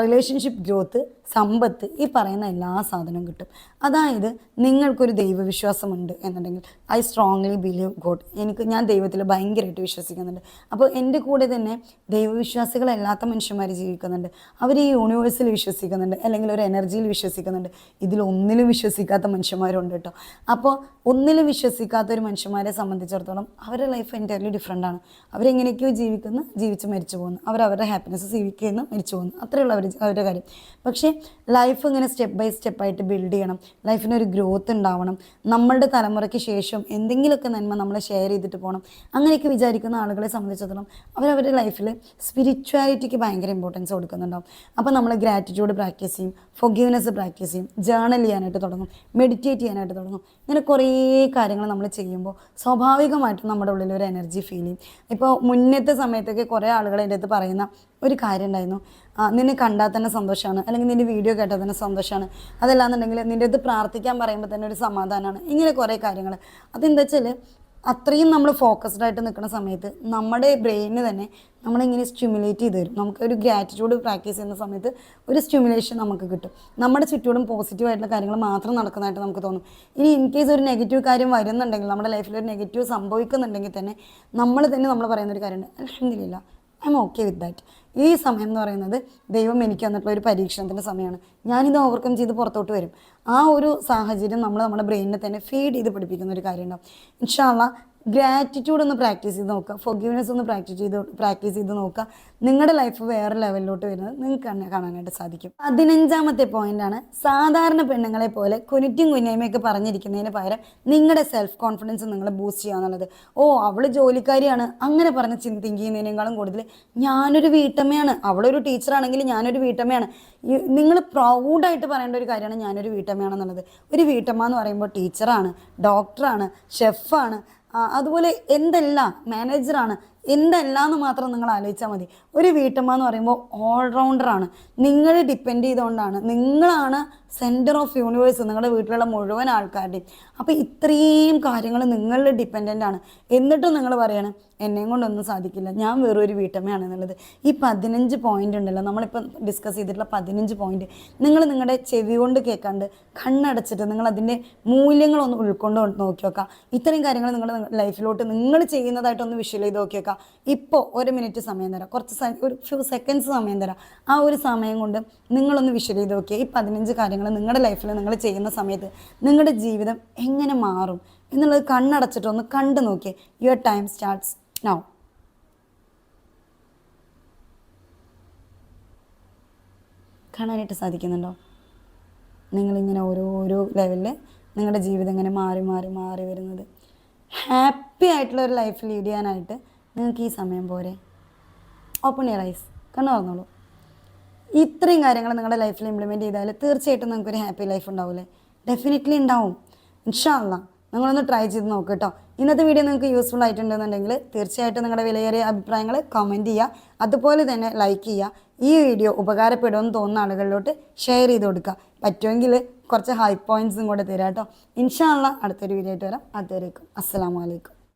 റിലേഷൻഷിപ്പ് ഗ്രോത്ത് സമ്പത്ത് ഈ പറയുന്ന എല്ലാ സാധനവും കിട്ടും. അതായത് നിങ്ങൾക്കൊരു ദൈവവിശ്വാസമുണ്ട് എന്നുണ്ടെങ്കിൽ ഐ സ്ട്രോങ്ലി ബിലീവ് ഗോഡ് എനിക്ക് ഞാൻ ദൈവത്തിൽ ഭയങ്കരമായിട്ട് വിശ്വസിക്കുന്നുണ്ട്. അപ്പോൾ എന്റെ കൂടെ തന്നെ ദൈവവിശ്വാസികളല്ലാത്ത മനുഷ്യന്മാർ ജീവിക്കുന്നുണ്ട്. അവർ ഈ യൂണിവേഴ്സിൽ വിശ്വസിക്കുന്നുണ്ട് അല്ലെങ്കിൽ ഒരു എനർജിയിൽ വിശ്വസിക്കുന്നുണ്ട്. ഇതിലൊന്നിലും വിശ്വസിക്കാത്ത മനുഷ്യന്മാരുണ്ട് കേട്ടോ. അപ്പോൾ ഒന്നിലും വിശ്വസിക്കാത്ത ഒരു മനുഷ്യന്മാരെ സംബന്ധിച്ചിടത്തോളം അവരുടെ ലൈഫ് എന്റയർലി ഡിഫറെന്റ് ആണ്. അവരെങ്ങനെയൊക്കെയോ ജീവിക്കുന്നു ജീവിച്ച് മരിച്ചു പോകുന്നു. അവർ അവരുടെ ഹാപ്പിനെസ് ജീവിക്കുന്നു മരിച്ചു പോകുന്നു. അത്രയുള്ള അവർ അവരുടെ കാര്യം. പക്ഷേ ലൈഫ് ഇങ്ങനെ സ്റ്റെപ്പ് ബൈ സ്റ്റെപ്പായിട്ട് ബിൽഡ് ചെയ്യണം. ലൈഫിനൊരു ഗ്രോത്ത് ഉണ്ടാവണം. നമ്മളുടെ തലമുറയ്ക്ക് ശേഷം എന്തെങ്കിലുമൊക്കെ നന്മ നമ്മൾ ഷെയർ ചെയ്തിട്ട് പോകണം അങ്ങനെയൊക്കെ വിചാരിക്കുന്ന ആളുകളെ സംബന്ധിച്ചിടത്തോളം അവരവരുടെ ലൈഫിൽ സ്പിരിച്വാലിറ്റിക്ക് ഭയങ്കര ഇമ്പോർട്ടൻസ് കൊടുക്കുന്നുണ്ടാവും. അപ്പോൾ നമ്മൾ ഗ്രാറ്റിറ്റ്യൂഡ് പ്രാക്ടീസ് ചെയ്യും ഫൊഗീവ്നെസ് പ്രാക്ടീസ് ചെയ്യും ജേണൽ ചെയ്യാനായിട്ട് തുടങ്ങും മെഡിറ്റേറ്റ് ചെയ്യാനായിട്ട് തുടങ്ങും. ഇങ്ങനെ കുറേ കാര്യങ്ങൾ നമ്മൾ ചെയ്യുമ്പോൾ സ്വാഭാവികമായിട്ടും നമ്മുടെ ഉള്ളിൽ ഒരു എനർജി ഫീൽ ചെയ്യും. ഇപ്പോൾ മുന്നത്തെ സമയത്തൊക്കെ കുറേ ആളുകൾ എന്റെ അടുത്ത് പറയുന്ന ഒരു കാര്യം ഉണ്ടായിരുന്നു. നിന്നെ കണ്ടാൽ തന്നെ സന്തോഷമാണ്. അല്ലെങ്കിൽ നിന്റെ വീഡിയോ കേട്ടാൽ തന്നെ സന്തോഷമാണ്. അതല്ലാന്നുണ്ടെങ്കിൽ നിന്റെ അടുത്ത് പ്രാർത്ഥിക്കാൻ പറയുമ്പോൾ തന്നെ ഒരു സമാധാനമാണ്. ഇങ്ങനെ കുറേ കാര്യങ്ങൾ. അതെന്താ വെച്ചാൽ അത്രയും നമ്മൾ ഫോക്കസ്ഡ് ആയിട്ട് നിൽക്കുന്ന സമയത്ത് നമ്മുടെ ബ്രെയിനിന് തന്നെ നമ്മളിങ്ങനെ സ്റ്റിമുലേറ്റ് ചെയ്ത് തരും. നമുക്ക് ഒരു ഗ്രാറ്റിറ്റ്യൂഡ് പ്രാക്ടീസ് ചെയ്യുന്ന സമയത്ത് ഒരു സ്റ്റിമുലേഷൻ നമുക്ക് കിട്ടും. നമ്മുടെ ചുറ്റോടും പോസിറ്റീവ് ആയിട്ടുള്ള കാര്യങ്ങൾ മാത്രം നടക്കുന്നതായിട്ട് നമുക്ക് തോന്നും. ഇനി ഇൻ കേസ് ഒരു നെഗറ്റീവ് കാര്യം വരുന്നുണ്ടെങ്കിൽ നമ്മുടെ ലൈഫിൽ ഒരു നെഗറ്റീവ് സംഭവിക്കുന്നുണ്ടെങ്കിൽ തന്നെ നമ്മൾ തന്നെ നമ്മൾ പറയുന്ന ഒരു കാര്യമുണ്ട്. അലഹമില്ല I'm okay with that ഈ സമയം എന്ന് പറയുന്നത് ദൈവം എനിക്ക് തന്നിട്ടുള്ള ഒരു പരീക്ഷണത്തിന്റെ സമയമാണ്. ഞാനിത് ഓവർകം ചെയ്ത് പുറത്തോട്ട് വരും. ആ ഒരു സാഹചര്യം നമ്മൾ നമ്മുടെ ബ്രെയിനിനെ തന്നെ ഫീഡ് ചെയ്ത് പഠിപ്പിക്കുന്ന ഒരു കാര്യമുണ്ടാവും. ഇൻഷാള്ള ഗ്രാറ്റിറ്റ്യൂഡ് ഒന്ന് പ്രാക്ടീസ് ചെയ്ത് നോക്കുക. ഫൊഗീവ്നെസ് ഒന്ന് പ്രാക്ടീസ് ചെയ്ത് പ്രാക്ടീസ് ചെയ്ത് നോക്കുക. നിങ്ങളുടെ ലൈഫ് വേറെ ലെവലിലോട്ട് വരുന്നത് നിങ്ങൾക്ക് കാണാനായിട്ട് സാധിക്കും. പതിനഞ്ചാമത്തെ പോയിന്റാണ് സാധാരണ പെണ്ണുങ്ങളെ പോലെ കുനിറ്റും കുഞ്ഞായ്മയൊക്കെ പറഞ്ഞിരിക്കുന്നതിന് പകരം നിങ്ങളുടെ സെൽഫ് കോൺഫിഡൻസ് നിങ്ങൾ ബൂസ്റ്റ് ചെയ്യുക എന്നുള്ളത്. ഓ അവൾ ജോലിക്കാരിയാണ്. അങ്ങനെ പറഞ്ഞ് ചെയ്യുന്നതിനേക്കാളും കൂടുതൽ ഞാനൊരു വീട്ടമ്മയാണ്. അവളൊരു ടീച്ചറാണെങ്കിൽ ഞാനൊരു വീട്ടമ്മയാണ്. നിങ്ങൾ പ്രൗഡായിട്ട് പറയേണ്ട ഒരു കാര്യമാണ് ഞാനൊരു വീട്ടമ്മയാണെന്നുള്ളത്. ഒരു വീട്ടമ്മ എന്ന് പറയുമ്പോൾ ടീച്ചറാണ് ഡോക്ടറാണ് ഷെഫാണ് അതുപോലെ എന്തെല്ലാം മാനേജറാണ് എന്തെല്ലാം എന്ന് മാത്രം നിങ്ങൾ ആലോചിച്ചാൽ മതി. ഒരു വീട്ടമ്മ എന്ന് പറയുമ്പോൾ ഓൾറൗണ്ടറാണ് നിങ്ങൾ ഡിപ്പെൻഡ് ചെയ്തുകൊണ്ടാണ് നിങ്ങളാണ് സെന്റർ ഓഫ് യൂണിവേഴ്സ് നിങ്ങളുടെ വീട്ടിലുള്ള മുഴുവൻ ആൾക്കാരുടെയും. അപ്പോൾ ഇത്രയും കാര്യങ്ങൾ നിങ്ങളിൽ ഡിപ്പെൻഡന്റ് ആണ്. എന്നിട്ടും നിങ്ങൾ പറയണം എന്നെയും കൊണ്ടൊന്നും സാധിക്കില്ല. ഞാൻ വെറും ഒരു വീട്ടമ്മയാണ് എന്നുള്ളത്. ഈ പതിനഞ്ച് പോയിന്റ് ഉണ്ടല്ലോ. നമ്മളിപ്പോൾ ഡിസ്കസ് ചെയ്തിട്ടുള്ള പതിനഞ്ച് പോയിന്റ് നിങ്ങൾ നിങ്ങളുടെ ചെവി കൊണ്ട് കേൾക്കാണ്ട് കണ്ണടച്ചിട്ട് നിങ്ങൾ അതിന്റെ മൂല്യങ്ങളൊന്ന് ഉൾക്കൊണ്ട് നോക്കി നോക്കുക ഇത്രയും കാര്യങ്ങൾ നിങ്ങളുടെ ലൈഫിലോട്ട് നിങ്ങൾ ചെയ്യുന്നതായിട്ടൊന്ന് വിഷ്വൽ ചെയ്ത് നോക്കി നോക്കുക ഇപ്പോൾ ഒരു മിനിറ്റ് സമയം തരാം. കുറച്ച് ഒരു ഫ്യൂ സെക്കൻഡ്സ് സമയം തരാം. ആ ഒരു സമയം കൊണ്ട് നിങ്ങളൊന്ന് വിഷ്വൽ ചെയ്ത് നോക്കിയാൽ ഈ പതിനഞ്ച് കാര്യങ്ങൾ നിങ്ങളുടെ ലൈഫിൽ നിങ്ങൾ ചെയ്യുന്ന സമയത്ത് നിങ്ങളുടെ ജീവിതം എങ്ങനെ മാറും എന്നുള്ളത് കണ്ണടച്ചിട്ടൊന്ന് കണ്ടു നോക്കിയേ. യുവർ ടൈം സ്റ്റാർട്ട്സ് നൗ കാണാനായിട്ട് സാധിക്കുന്നുണ്ടോ? നിങ്ങളിങ്ങനെ ഓരോരോ ലെവലിൽ നിങ്ങളുടെ ജീവിതം ഇങ്ങനെ മാറി മാറി മാറി വരുന്നത്. ഹാപ്പി ആയിട്ടുള്ള ഒരു ലൈഫ് ലീഡ് ചെയ്യാനായിട്ട് നിങ്ങൾക്ക് ഈ സമയം പോരെ. ഓപ്പൺ ഇയർ ഐസ് കണ്ണു തുറന്നോളൂ. ഇത്രയും കാര്യങ്ങൾ നിങ്ങളുടെ ലൈഫിൽ ഇംപ്ലിമെന്റ് ചെയ്താൽ തീർച്ചയായിട്ടും നിങ്ങൾക്കൊരു ഹാപ്പി ലൈഫ് ഉണ്ടാവില്ലേ? ഡെഫിനറ്റ്ലി ഉണ്ടാവും. ഇൻഷാല്ല നിങ്ങളൊന്ന് ട്രൈ ചെയ്ത് നോക്ക് കേട്ടോ ഇന്നത്തെ വീഡിയോ നിങ്ങൾക്ക് യൂസ്ഫുൾ ആയിട്ടുണ്ടെന്നുണ്ടെങ്കിൽ തീർച്ചയായിട്ടും നിങ്ങളുടെ വിലയേറിയ അഭിപ്രായങ്ങൾ കമന്റ് ചെയ്യുക അതുപോലെ തന്നെ ലൈക്ക് ചെയ്യുക ഈ വീഡിയോ ഉപകാരപ്പെടുമെന്ന് തോന്നുന്ന ആളുകളിലോട്ട് ഷെയർ ചെയ്ത് കൊടുക്കുക. പറ്റുമെങ്കിൽ കുറച്ച് ഹൈ പോയിന്റ്സും കൂടെ തരാം കേട്ടോ ഇൻഷാല്ല അടുത്തൊരു വീഡിയോ ആയിട്ട് വരാം. അതുവരേക്കും. അസ്സാം വലൈക്കും